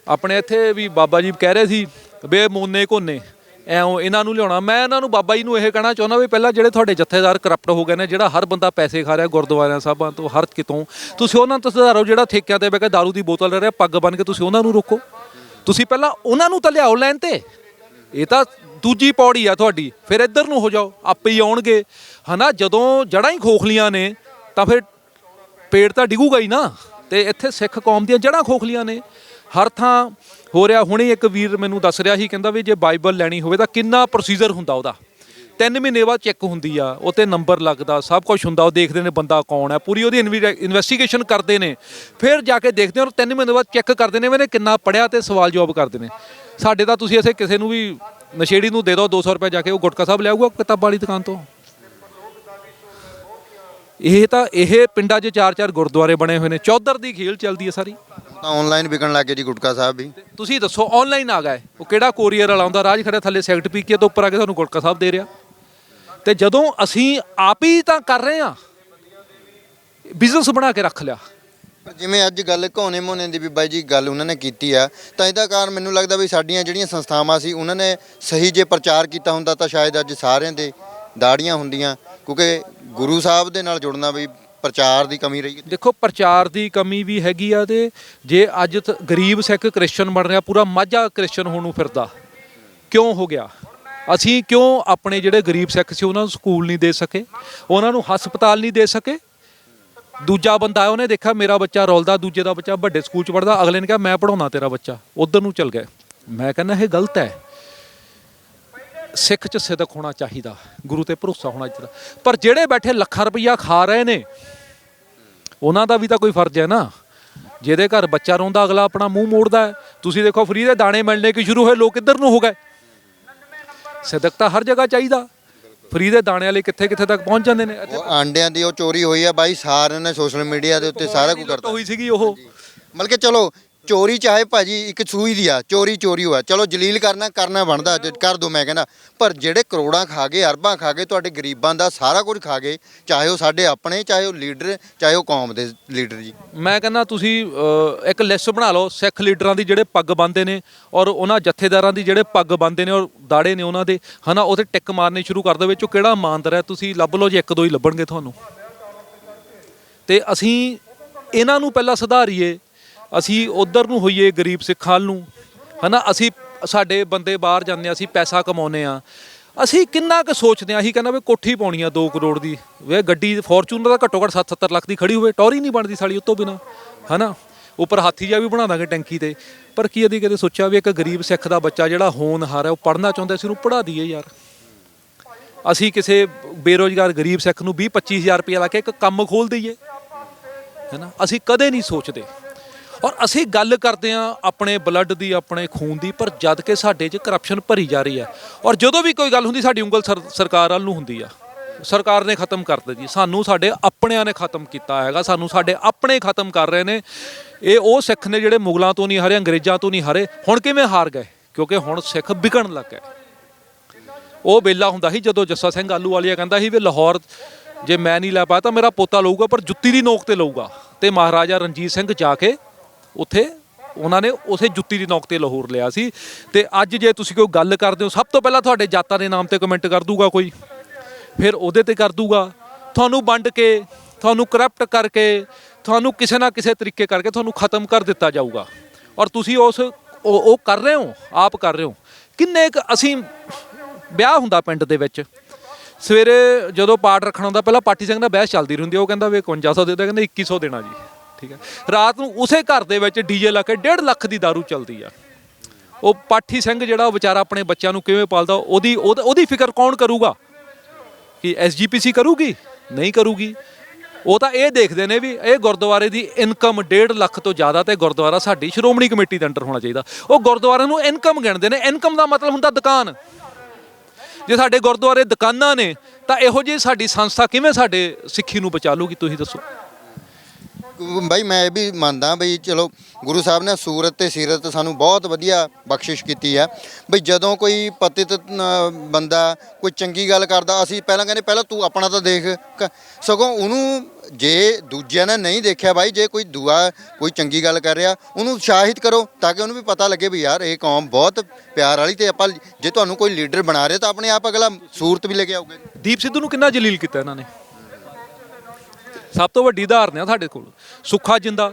ਆਪਣੇ ਇੱਥੇ ਵੀ ਬਾਬਾ ਜੀ ਕਹਿ ਰਹੇ ਸੀ, ਬੇ ਮੋਨੇ ਕੋਨੇ ਐਉਂ ਇਹਨਾਂ ਨੂੰ ਲਿਆਉਣਾ। ਮੈਂ ਇਹਨਾਂ ਨੂੰ ਬਾਬਾ ਜੀ ਨੂੰ ਇਹ ਕਹਿਣਾ ਚਾਹੁੰਦਾ ਵੀ ਪਹਿਲਾਂ ਜਿਹੜੇ ਤੁਹਾਡੇ ਜਥੇਦਾਰ ਕਰਪਟ ਹੋ ਗਏ ਨੇ, ਜਿਹੜਾ ਹਰ ਬੰਦਾ ਪੈਸੇ ਖਾ ਰਿਹਾ ਗੁਰਦੁਆਰਿਆਂ ਸਾਹਿਬਾਂ ਤੋਂ, ਹਰ ਕਿਤੋਂ, ਤੁਸੀਂ ਉਹਨਾਂ ਤੋਂ ਸੁਧਾਰੋ ਜਿਹੜਾ ਠੇਕਿਆਂ ਤੇ ਬਹਿ ਕੇ ਦਾਰੂ ਦੀ ਬੋਤਲ ਲੈ ਰਿਹਾ, ਪੱਗ ਬਨ ਕੇ ਤੁਸੀਂ ਉਹਨਾਂ ਨੂੰ ਰੋਕੋ। ਤੁਸੀਂ ਪਹਿਲਾਂ ਉਹਨਾਂ ਨੂੰ ਤਾਂ ਲਿਆਓ ਲੈਣ ਤੇ। ਇਹ ਤਾਂ ਦੂਜੀ ਪੌੜੀ ਆ ਤੁਹਾਡੀ, ਫਿਰ ਇੱਧਰ ਨੂੰ ਹੋ ਜਾਓ, ਆਪੇ ਹੀ ਆਉਣਗੇ। ਹਨਾ, ਜਦੋਂ ਜੜਾਂ ਹੀ ਖੋਖਲੀਆਂ ਨੇ, ਤਾਂ ਫਿਰ ਪੇੜ ਤਾਂ ਡਿੱਗੂਗਾ ਹੀ ਨਾ। ਤੇ ਇੱਥੇ ਸਿੱਖ ਕੌਮ ਦੀਆਂ ਜੜਾਂ ਖੋਖਲੀਆਂ ਨੇ। ਹਰ ਥਾਂ ਹੋ ਰਿਹਾ। ਹੁਣੇ ਇੱਕ ਵੀਰ ਮੈਨੂੰ ਦੱਸ ਰਿਹਾ ਸੀ, ਕਹਿੰਦਾ ਵੀ ਜੇ ਬਾਈਬਲ ਲੈਣੀ ਹੋਵੇ ਤਾਂ ਕਿੰਨਾ ਪ੍ਰੋਸੀਜਰ ਹੁੰਦਾ ਉਹਦਾ। ਤਿੰਨ ਮਹੀਨੇ ਬਾਅਦ ਚੈੱਕ ਹੁੰਦੀ ਆ ਉਹ ਤੇ ਨੰਬਰ ਲੱਗਦਾ, ਸਭ ਕੁਝ ਹੁੰਦਾ, ਉਹ ਦੇਖਦੇ ਨੇ ਬੰਦਾ ਕੌਣ ਹੈ ਪੂਰੀ ਉਹਦੀ ਇਨਵੈਸਟੀਗੇਸ਼ਨ ਕਰਦੇ ਨੇ। ਫਿਰ ਜਾ ਕੇ ਦੇਖਦੇ ਔਰ ਤਿੰਨ ਮਹੀਨੇ ਬਾਅਦ ਚੈੱਕ ਕਰਦੇ ਨੇ ਵੀ ਕਿੰਨਾ ਪੜਿਆ ਤੇ ਸਵਾਲ ਜਵਾਬ ਕਰਦੇ ਨੇ। ਸਾਡੇ ਤਾਂ ਤੁਸੀਂ ਐਸੇ ਕਿਸੇ ਨੂੰ ਵੀ ਨਸ਼ੇੜੀ ਨੂੰ ਦੇ ਦਿਓ 200 ਰੁਪਏ ਜਾ ਕੇ ਉਹ ਗੁਟਕਾ ਸਾਹਿਬ ਲਿਆਊਗਾ ਕਿਤਾਬਾਂ ਵਾਲੀ ਦੁਕਾਨ ਤੋਂ। ਇਹ ਤਾਂ ਇਹ ਪਿੰਡਾਂ 'ਚ ਚਾਰ ਚਾਰ ਗੁਰਦੁਆਰੇ ਬਣੇ ਹੋਏ ਨੇ। ਚੌਧਰ ਦੀ ਖੇਲ ਚੱਲਦੀ ਹੈ ਸਾਰੀ। ਤਾਂ ਆਨਲਾਈਨ ਵਿਕਣ ਲੱਗ ਗਏ ਜੀ ਗੁਟਕਾ ਸਾਹਿਬ ਵੀ। ਤੁਸੀਂ ਦੱਸੋ ਆਨਲਾਈਨ ਆ ਗਏ ਉਹ ਕਿਹੜਾ ਕੋਰੀਅਰ ਵਾਲਾ ਆਉਂਦਾ ਰਾਜ ਖੜਾ ਥੱਲੇ ਸੈਕਟ ਪੀਕੇ ਤੋਂ ਉੱਪਰ ਆ ਕੇ ਤੁਹਾਨੂੰ ਗੁਟਕਾ ਸਾਹਿਬ ਦੇ ਰਿਹਾ। ਤੇ ਜਦੋਂ ਅਸੀਂ ਆਪ ਹੀ ਤਾਂ ਕਰ ਰਹੇ ਆ ਬਿਜ਼ਨਸ ਬਣਾ ਕੇ ਰੱਖ ਲਿਆ। ਪਰ ਜਿਵੇਂ ਅੱਜ ਗੱਲ ਘੋਨੇ ਮੋਨੇ ਦੀ ਵੀ ਬਾਈ ਜੀ ਗੱਲ ਉਹਨਾਂ ਨੇ ਕੀਤੀ ਆ ਤਾਂ ਇਹਦਾ ਕਾਰਨ ਮੈਨੂੰ ਲੱਗਦਾ ਵੀ ਸਾਡੀਆਂ ਜਿਹੜੀਆਂ ਸੰਸਥਾਵਾਂ ਸੀ ਉਹਨਾਂ ਨੇ ਸਹੀ ਜੇ ਪ੍ਰਚਾਰ ਕੀਤਾ ਹੁੰਦਾ ਤਾਂ ਸ਼ਾਇਦ ਅੱਜ ਸਾਰਿਆਂ ਦੇ ਦਾੜੀਆਂ ਹੁੰਦੀਆਂ। ਕਿਉਂਕਿ ਗੁਰੂ ਸਾਹਿਬ ਦੇ ਨਾਲ ਜੁੜਨਾ ਵੀ ਪ੍ਰਚਾਰ ਦੀ ਕਮੀ ਰਹੀ ਹੈ। ਦੇਖੋ, ਪ੍ਰਚਾਰ ਦੀ ਕਮੀ ਵੀ ਹੈਗੀ ਆ ਤੇ ਜੇ ਅੱਜ ਤ- ਗਰੀਬ ਸਿੱਖ ਕ੍ਰਿਸਚਨ ਬਣ ਰਿਹਾ, ਪੂਰਾ ਮਾਝਾ ਕ੍ਰਿਸਚਨ ਹੋਣ ਨੂੰ ਫਿਰਦਾ। ਕਿਉਂ ਹੋ ਗਿਆ? ਅਸੀਂ ਕਿਉਂ ਆਪਣੇ ਜਿਹੜੇ ਗਰੀਬ ਸਿੱਖ ਸੀ, ਉਹਨਾਂ ਨੂੰ ਸਕੂਲ ਨਹੀਂ ਦੇ ਸਕੇ? ਉਹਨਾਂ ਨੂੰ ਹਸਪਤਾਲ ਨਹੀਂ ਦੇ ਸਕੇ? ਦੂਜਾ ਬੰਦਾ ਉਹਨੇ ਦੇਖਿਆ ਮੇਰਾ ਬੱਚਾ ਰੋਲਦਾ, ਦੂਜੇ ਦਾ ਬੱਚਾ ਵੱਡੇ ਸਕੂਲ ਚ ਪੜਦਾ ਅਗਲੇ ਨੇ ਕਿਹਾ, ਮੈਂ ਪੜਾਉਣਾ ਤੇਰਾ ਬੱਚਾ। ਉਧਰ ਨੂੰ ਚਲ ਗਏ ਮੈਂ ਕਹਿੰਦਾ, ਇਹ ਗਲਤ ਹੈ। ਸਿੱਖ ਚ ਸਿਦਕ ਹੋਣਾ ਚਾਹੀਦਾ ਗੁਰੂ ਤੇ ਭਰੋਸਾ ਹੋਣਾ ਚਾਹੀਦਾ। ਪਰ ਜਿਹੜੇ ਬੈਠੇ ਲੱਖਾਂ ਰੁਪਈਆ ਖਾ ਰਹੇ ਨੇ ਉਹਨਾਂ ਦਾ ਵੀ ਤਾਂ ਕੋਈ ਫਰਜ਼ ਹੈ ਨਾ। ਜਿਹਦੇ ਘਰ ਬੱਚਾ ਰੋਂਦਾ ਅਗਲਾ ਆਪਣਾ ਮੂੰਹ ਮੋੜਦਾ ਹੈ। ਤੁਸੀਂ ਦੇਖੋ ਫਰੀ ਦੇ ਦਾਣੇ ਮਿਲਣੇ ਕਿ ਸ਼ੁਰੂ ਹੋਏ ਲੋਕ ਇੱਧਰ ਨੂੰ ਹੋ ਗਏ? ਸਿਦਕ ਤਾਂ ਹਰ ਜਗ੍ਹਾ ਚਾਹੀਦਾ। ਫਰੀ ਦੇ ਦਾਣੇ ਵਾਲੇ ਕਿੱਥੇ ਕਿੱਥੇ ਤੱਕ ਪਹੁੰਚ ਜਾਂਦੇ ਨੇ? ਉਹ ਆਂਡਿਆਂ ਦੀ ਉਹ ਚੋਰੀ ਹੋਈ ਆ ਬਾਈ ਸਾਰਿਆਂ ਨੇ ਸੋਸ਼ਲ ਮੀਡੀਆ ਦੇ ਉੱਤੇ ਸਾਰਾ ਕੁਝ ਕਰਤਾ। ਹੋਈ ਸੀਗੀ ਉਹ। ਮਤਲਬ ਕਿ ਚਲੋ ਚੋਰੀ ਚਾਹੇ ਭਾਜੀ ਇੱਕ ਸੂਈ ਦੀ ਆ ਚੋਰੀ ਚੋਰੀ ਹੋਇਆ। ਚਲੋ ਜਲੀਲ ਕਰਨਾ ਕਰਨਾ ਬਣਦਾ ਜੇ ਕਰ ਦੋ ਮੈਂ ਕਹਿੰਦਾ। ਪਰ ਜਿਹੜੇ ਕਰੋੜਾਂ ਖਾ ਗਏ ਅਰਬਾਂ ਖਾ ਗਏ ਤੁਹਾਡੇ ਗਰੀਬਾਂ ਦਾ ਸਾਰਾ ਕੁਝ ਖਾ ਗਏ ਚਾਹੇ ਉਹ ਸਾਡੇ ਆਪਣੇ ਚਾਹੇ ਉਹ ਲੀਡਰ ਚਾਹੇ ਉਹ ਕੌਮ ਦੇ ਲੀਡਰ ਜੀ। ਮੈਂ ਕਹਿੰਦਾ ਤੁਸੀਂ ਅਹ, ਇੱਕ ਲਿਸਟ ਬਣਾ ਲਓ ਸਿੱਖ ਲੀਡਰਾਂ ਦੀ ਜਿਹੜੇ ਪੱਗ ਬੰਨਦੇ ਨੇ ਔਰ ਉਹਨਾਂ ਜਥੇਦਾਰਾਂ ਦੀ ਜਿਹੜੇ ਪੱਗ ਬੰਨਦੇ ਨੇ ਔਰ ਦਾੜੇ ਨੇ ਉਹਨਾਂ ਦੇ ਹਨਾ ਉਹਤੇ ਟਿੱਕ ਮਾਰਨੇ ਸ਼ੁਰੂ ਕਰ ਦਿਓ ਵਿੱਚੋਂ। ਕਿਹੜਾ ਇਮਾਨਦਾਰ ਹੈ? ਤੁਸੀਂ ਲੱਭ ਲਓ ਜੇ ਇੱਕ ਦੋ ਹੀ ਲੱਭਣਗੇ ਤੁਹਾਨੂੰ। ਤੇ ਅਸੀਂ ਇਹਨਾਂ ਨੂੰ ਪਹਿਲਾਂ ਸੁਧਾਰੀਏ ਅਸੀਂ ਉਧਰ ਨੂੰ ਹੋਈਏ ਗਰੀਬ ਸਿੱਖਾਂ ਨੂੰ, ਹਨਾ? ਅਸੀਂ ਸਾਡੇ ਬੰਦੇ ਬਾਹਰ ਜਾਂਦੇ ਆ ਅਸੀਂ ਪੈਸਾ ਕਮਾਉਨੇ ਆ ਅਸੀਂ ਕਿੰਨਾ ਕੁ ਸੋਚਦੇ ਆ ਅਸੀਂ ਕਹਿੰਦਾ ਵੀ ਕੋਠੀ ਪਾਉਣੀ ਆ 2 ਕਰੋੜ ਦੀ। ਵੇ ਗੱਡੀ ਫੋਰਚੂਨਰ ਦਾ ਘੱਟੋ ਘੱਟ 7-70 ਲੱਖ ਦੀ ਖੜੀ ਹੋਵੇ ਟੌਰੀ ਨਹੀਂ ਬਣਦੀ ਸਾਲੀ ਉਤੋਂ ਬਿਨਾ, ਹਨਾ? ਉੱਪਰ ਹਾਥੀ ਜਿਹਾ ਵੀ ਬਣਾ ਦਾਂਗੇ ਟੈਂਕੀ ਤੇ। ਪਰ ਕੀ ਅਦੀ ਕਦੇ ਸੋਚਿਆ ਵੀ ਇੱਕ ਗਰੀਬ ਸਿੱਖ ਦਾ ਬੱਚਾ ਜਿਹੜਾ ਹੋਣਹਾਰ ਹੈ, ਉਹ ਪੜ੍ਹਨਾ ਚਾਹੁੰਦਾ ਸੀ ਉਹਨੂੰ ਪੜ੍ਹਾ ਦਈਏ ਯਾਰ। ਅਸੀਂ ਕਿਸੇ ਬੇਰੋਜ਼ਗਾਰ ਗਰੀਬ ਸਿੱਖ ਨੂੰ 20 25000 ਰੁਪਏ ਲਾ ਕੇ ਇੱਕ ਕੰਮ ਖੋਲ ਦਈਏ, ਹੈਨਾ? ਅਸੀਂ ਕਦੇ ਨਹੀਂ ਸੋਚਦੇ। ਔਰ ਅਸੀਂ ਗੱਲ ਕਰਦੇ ਆ ਆਪਣੇ ਬਲੱਡ ਦੀ, ਆਪਣੇ ਖੂਨ ਦੀ, ਪਰ ਜਦ ਕਿ ਸਾਡੇ 'ਚ ਕਰਪਸ਼ਨ ਭਰੀ ਜਾ ਰਹੀ ਹੈ। ਔਰ ਜਦੋਂ ਵੀ ਕੋਈ ਗੱਲ ਹੁੰਦੀ, ਸਾਡੀ ਉਂਗਲ ਸਰ- ਸਰਕਾਰ ਵੱਲ ਨੂੰ ਹੁੰਦੀ ਆ। ਸਰਕਾਰ ਨੇ ਖਤਮ ਕਰ ਦਿੱਤੀ ਸਾਨੂੰ ਸਾਡੇ ਆਪਣਿਆਂ ਨੇ ਖਤਮ ਕੀਤਾ ਹੈਗਾ। ਸਾਨੂੰ ਸਾਡੇ ਆਪਣੇ ਖਤਮ ਕਰ ਰਹੇ ਨੇ। ਇਹ ਉਹ ਸਿੱਖ ਨੇ ਜਿਹੜੇ ਮੁਗਲਾਂ ਤੋਂ ਨਹੀਂ ਹਾਰੇ, ਅੰਗਰੇਜ਼ਾਂ ਤੋਂ ਨਹੀਂ ਹਾਰੇ। ਹੁਣ ਕਿਵੇਂ ਹਾਰ ਗਏ? ਕਿਉਂਕਿ ਹੁਣ ਸਿੱਖ ਵਿਕਣ ਲੱਗ ਗਏ। ਉਹ ਵੇਲਾ ਹੁੰਦਾ ਸੀ ਜਦੋਂ ਜੱਸਾ ਸਿੰਘ ਆਲੂ ਵਾਲੀਆ ਕਹਿੰਦਾ ਸੀ ਵੀ ਲਾਹੌਰ ਜੇ ਮੈਂ ਨਹੀਂ ਲੈ ਪਾਇਆ ਤਾਂ ਮੇਰਾ ਪੋਤਾ ਲਊਗਾ, ਪਰ ਜੁੱਤੀ ਦੀ ਨੋਕ ਤੇ ਲਊਗਾ। ਤੇ ਮਹਾਰਾਜਾ ਰਣਜੀਤ ਸਿੰਘ ਜਾ ਕੇ ਉੱਥੇ ਉਹਨਾਂ ਨੇ ਉਸੇ ਜੁੱਤੀ ਦੀ ਨੌਕ ਤੇ ਲਾਹੌਰ ਲਿਆ ਸੀ। ਤੇ ਅੱਜ ਜੇ ਤੁਸੀਂ ਕੋਈ ਗੱਲ ਕਰਦੇ ਹੋ, ਸਭ ਤੋਂ ਪਹਿਲਾਂ ਤੁਹਾਡੇ ਜਾਤਾਂ ਦੇ ਨਾਮ ਤੇ ਕਮੈਂਟ ਕਰ ਦੂਗਾ ਕੋਈ। ਫਿਰ ਉਹਦੇ ਤੇ ਕਰ ਦੂਗਾ। ਤੁਹਾਨੂੰ ਵੰਡ ਕੇ, ਤੁਹਾਨੂੰ ਕਰਪਟ ਕਰਕੇ, ਤੁਹਾਨੂੰ ਕਿਸੇ ਨਾ ਕਿਸੇ ਤਰੀਕੇ ਕਰਕੇ ਤੁਹਾਨੂੰ ਖਤਮ ਕਰ ਦਿੱਤਾ ਜਾਊਗਾ। ਔਰ ਤੁਸੀਂ ਉਸ, ਉਹ ਕਰ ਰਹੇ ਹੋ, ਆਪ ਕਰ ਰਹੇ ਹੋ। ਕਿੰਨੇ ਕੁ ਅਸੀਂ ਵਿਆਹ ਹੁੰਦਾ ਪਿੰਡ ਦੇ ਵਿੱਚ। ਸਵੇਰੇ ਜਦੋਂ ਪਾਠ ਰੱਖਣਾ ਹੁੰਦਾ ਪਹਿਲਾਂ ਪਾਠੀ ਸਿੰਘ ਦਾ ਬਹਿਸ ਚੱਲਦੀ ਰਹਿੰਦੀ ਉਹ ਕਹਿੰਦਾ, ਵੀ 5100 ਦੇ ਦਿਓ। ਕਹਿੰਦਾ 2100 ਦੇਣਾ ਜੀ। ਠੀਕ ਹੈ। ਰਾਤ ਨੂੰ ਉਸੇ ਘਰ ਦੇ ਵਿੱਚ ਡੀਜੇ ਲਾ ਕੇ 1.5 ਲੱਖ ਦੀ दारू ਚੱਲਦੀ ਆ। ਉਹ ਪਾਠੀ ਸਿੰਘ ਜਿਹੜਾ ਉਹ ਵਿਚਾਰਾ ਆਪਣੇ ਬੱਚਿਆਂ ਨੂੰ ਕਿਵੇਂ ਪਾਲਦਾ, ਉਹਦੀ ਉਹਦੀ ਫਿਕਰ ਕੌਣ ਕਰੂਗਾ? ਕਿ ਐਸਜੀਪੀਸੀ ਕਰੂਗੀ? ਨਹੀਂ ਕਰੂਗੀ। ਉਹ ਤਾਂ ਇਹ ਦੇਖਦੇ ਨੇ ਵੀ ਇਹ ਗੁਰਦੁਆਰੇ ਦੀ ਇਨਕਮ 1.5 ਲੱਖ ਤੋਂ ਜ਼ਿਆਦਾ ਤੇ ਗੁਰਦੁਆਰਾ ਸਾਡੀ ਸ਼੍ਰੋਮਣੀ ਕਮੇਟੀ ਦੇ ਅੰਡਰ ਹੋਣਾ ਚਾਹੀਦਾ। ਉਹ ਗੁਰਦੁਆਰੇ ਨੂੰ ਇਨਕਮ ਗਿਣਦੇ ਨੇ। ਇਨਕਮ ਦਾ ਮਤਲਬ ਹੁੰਦਾ ਦੁਕਾਨ। ਜੇ ਸਾਡੇ ਗੁਰਦੁਆਰੇ ਦੁਕਾਨਾਂ ਨੇ, ਤਾਂ ਇਹੋ ਜਿਹੀ ਸਾਡੀ ਸੰਸਥਾ ਕਿਵੇਂ ਸਾਡੇ ਸਿੱਖੀ ਨੂੰ ਬਚਾ ਲੂਗੀ ਤੁਸੀਂ ਦੱਸੋ। ਬਾਈ ਮੈਂ ਇਹ ਵੀ ਮੰਨਦਾ ਬਈ ਚਲੋ ਗੁਰੂ ਸਾਹਿਬ ਨੇ ਸੂਰਤ ਤੇ ਸੀਰਤ ਸਾਨੂੰ ਬਹੁਤ ਵਧੀਆ ਬਖਸ਼ਿਸ਼ ਕੀਤੀ ਆ। ਬਈ ਜਦੋਂ ਕੋਈ ਪਤਿਤ ਅ, ਬੰਦਾ ਕੋਈ ਚੰਗੀ ਗੱਲ ਕਰਦਾ ਅਸੀਂ ਪਹਿਲਾਂ ਕਹਿੰਦੇ ਪਹਿਲਾਂ ਤੂੰ ਆਪਣਾ ਤਾਂ ਦੇਖ। ਕ- ਸਗੋਂ ਉਹਨੂੰ ਜੇ ਦੂਜਿਆਂ ਨੇ ਨਹੀਂ ਦੇਖਿਆ ਬਾਈ ਜੇ ਕੋਈ ਦੂਆ ਕੋਈ ਚੰਗੀ ਗੱਲ ਕਰ ਰਿਹਾ ਉਹਨੂੰ ਉਤਸ਼ਾਹਿਤ ਕਰੋ ਤਾਂ ਕਿ ਉਹਨੂੰ ਵੀ ਪਤਾ ਲੱਗੇ ਵੀ ਯਾਰ ਇਹ ਕੌਮ ਬਹੁਤ ਪਿਆਰ ਵਾਲੀ ਤੇ ਆਪਾਂ ਜੇ ਤੁਹਾਨੂੰ ਕੋਈ ਲੀਡਰ ਬਣਾ ਰਿਹਾ ਤਾਂ ਆਪਣੇ ਆਪ ਅਗਲਾ ਸੂਰਤ ਵੀ ਲੈ ਕੇ ਆਊਗਾ। ਦੀਪ ਸਿੱਧੂ ਨੂੰ ਕਿੰਨਾ ਜਲੀਲ ਕੀਤਾ ਇਹਨਾਂ ਨੇ? ਸਭ ਤੋਂ ਵੱਡੀ ਉਦਾਹਰਨ ਆ ਸਾਡੇ ਕੋਲ। ਸੁੱਖਾ ਜਿੰਦਾ,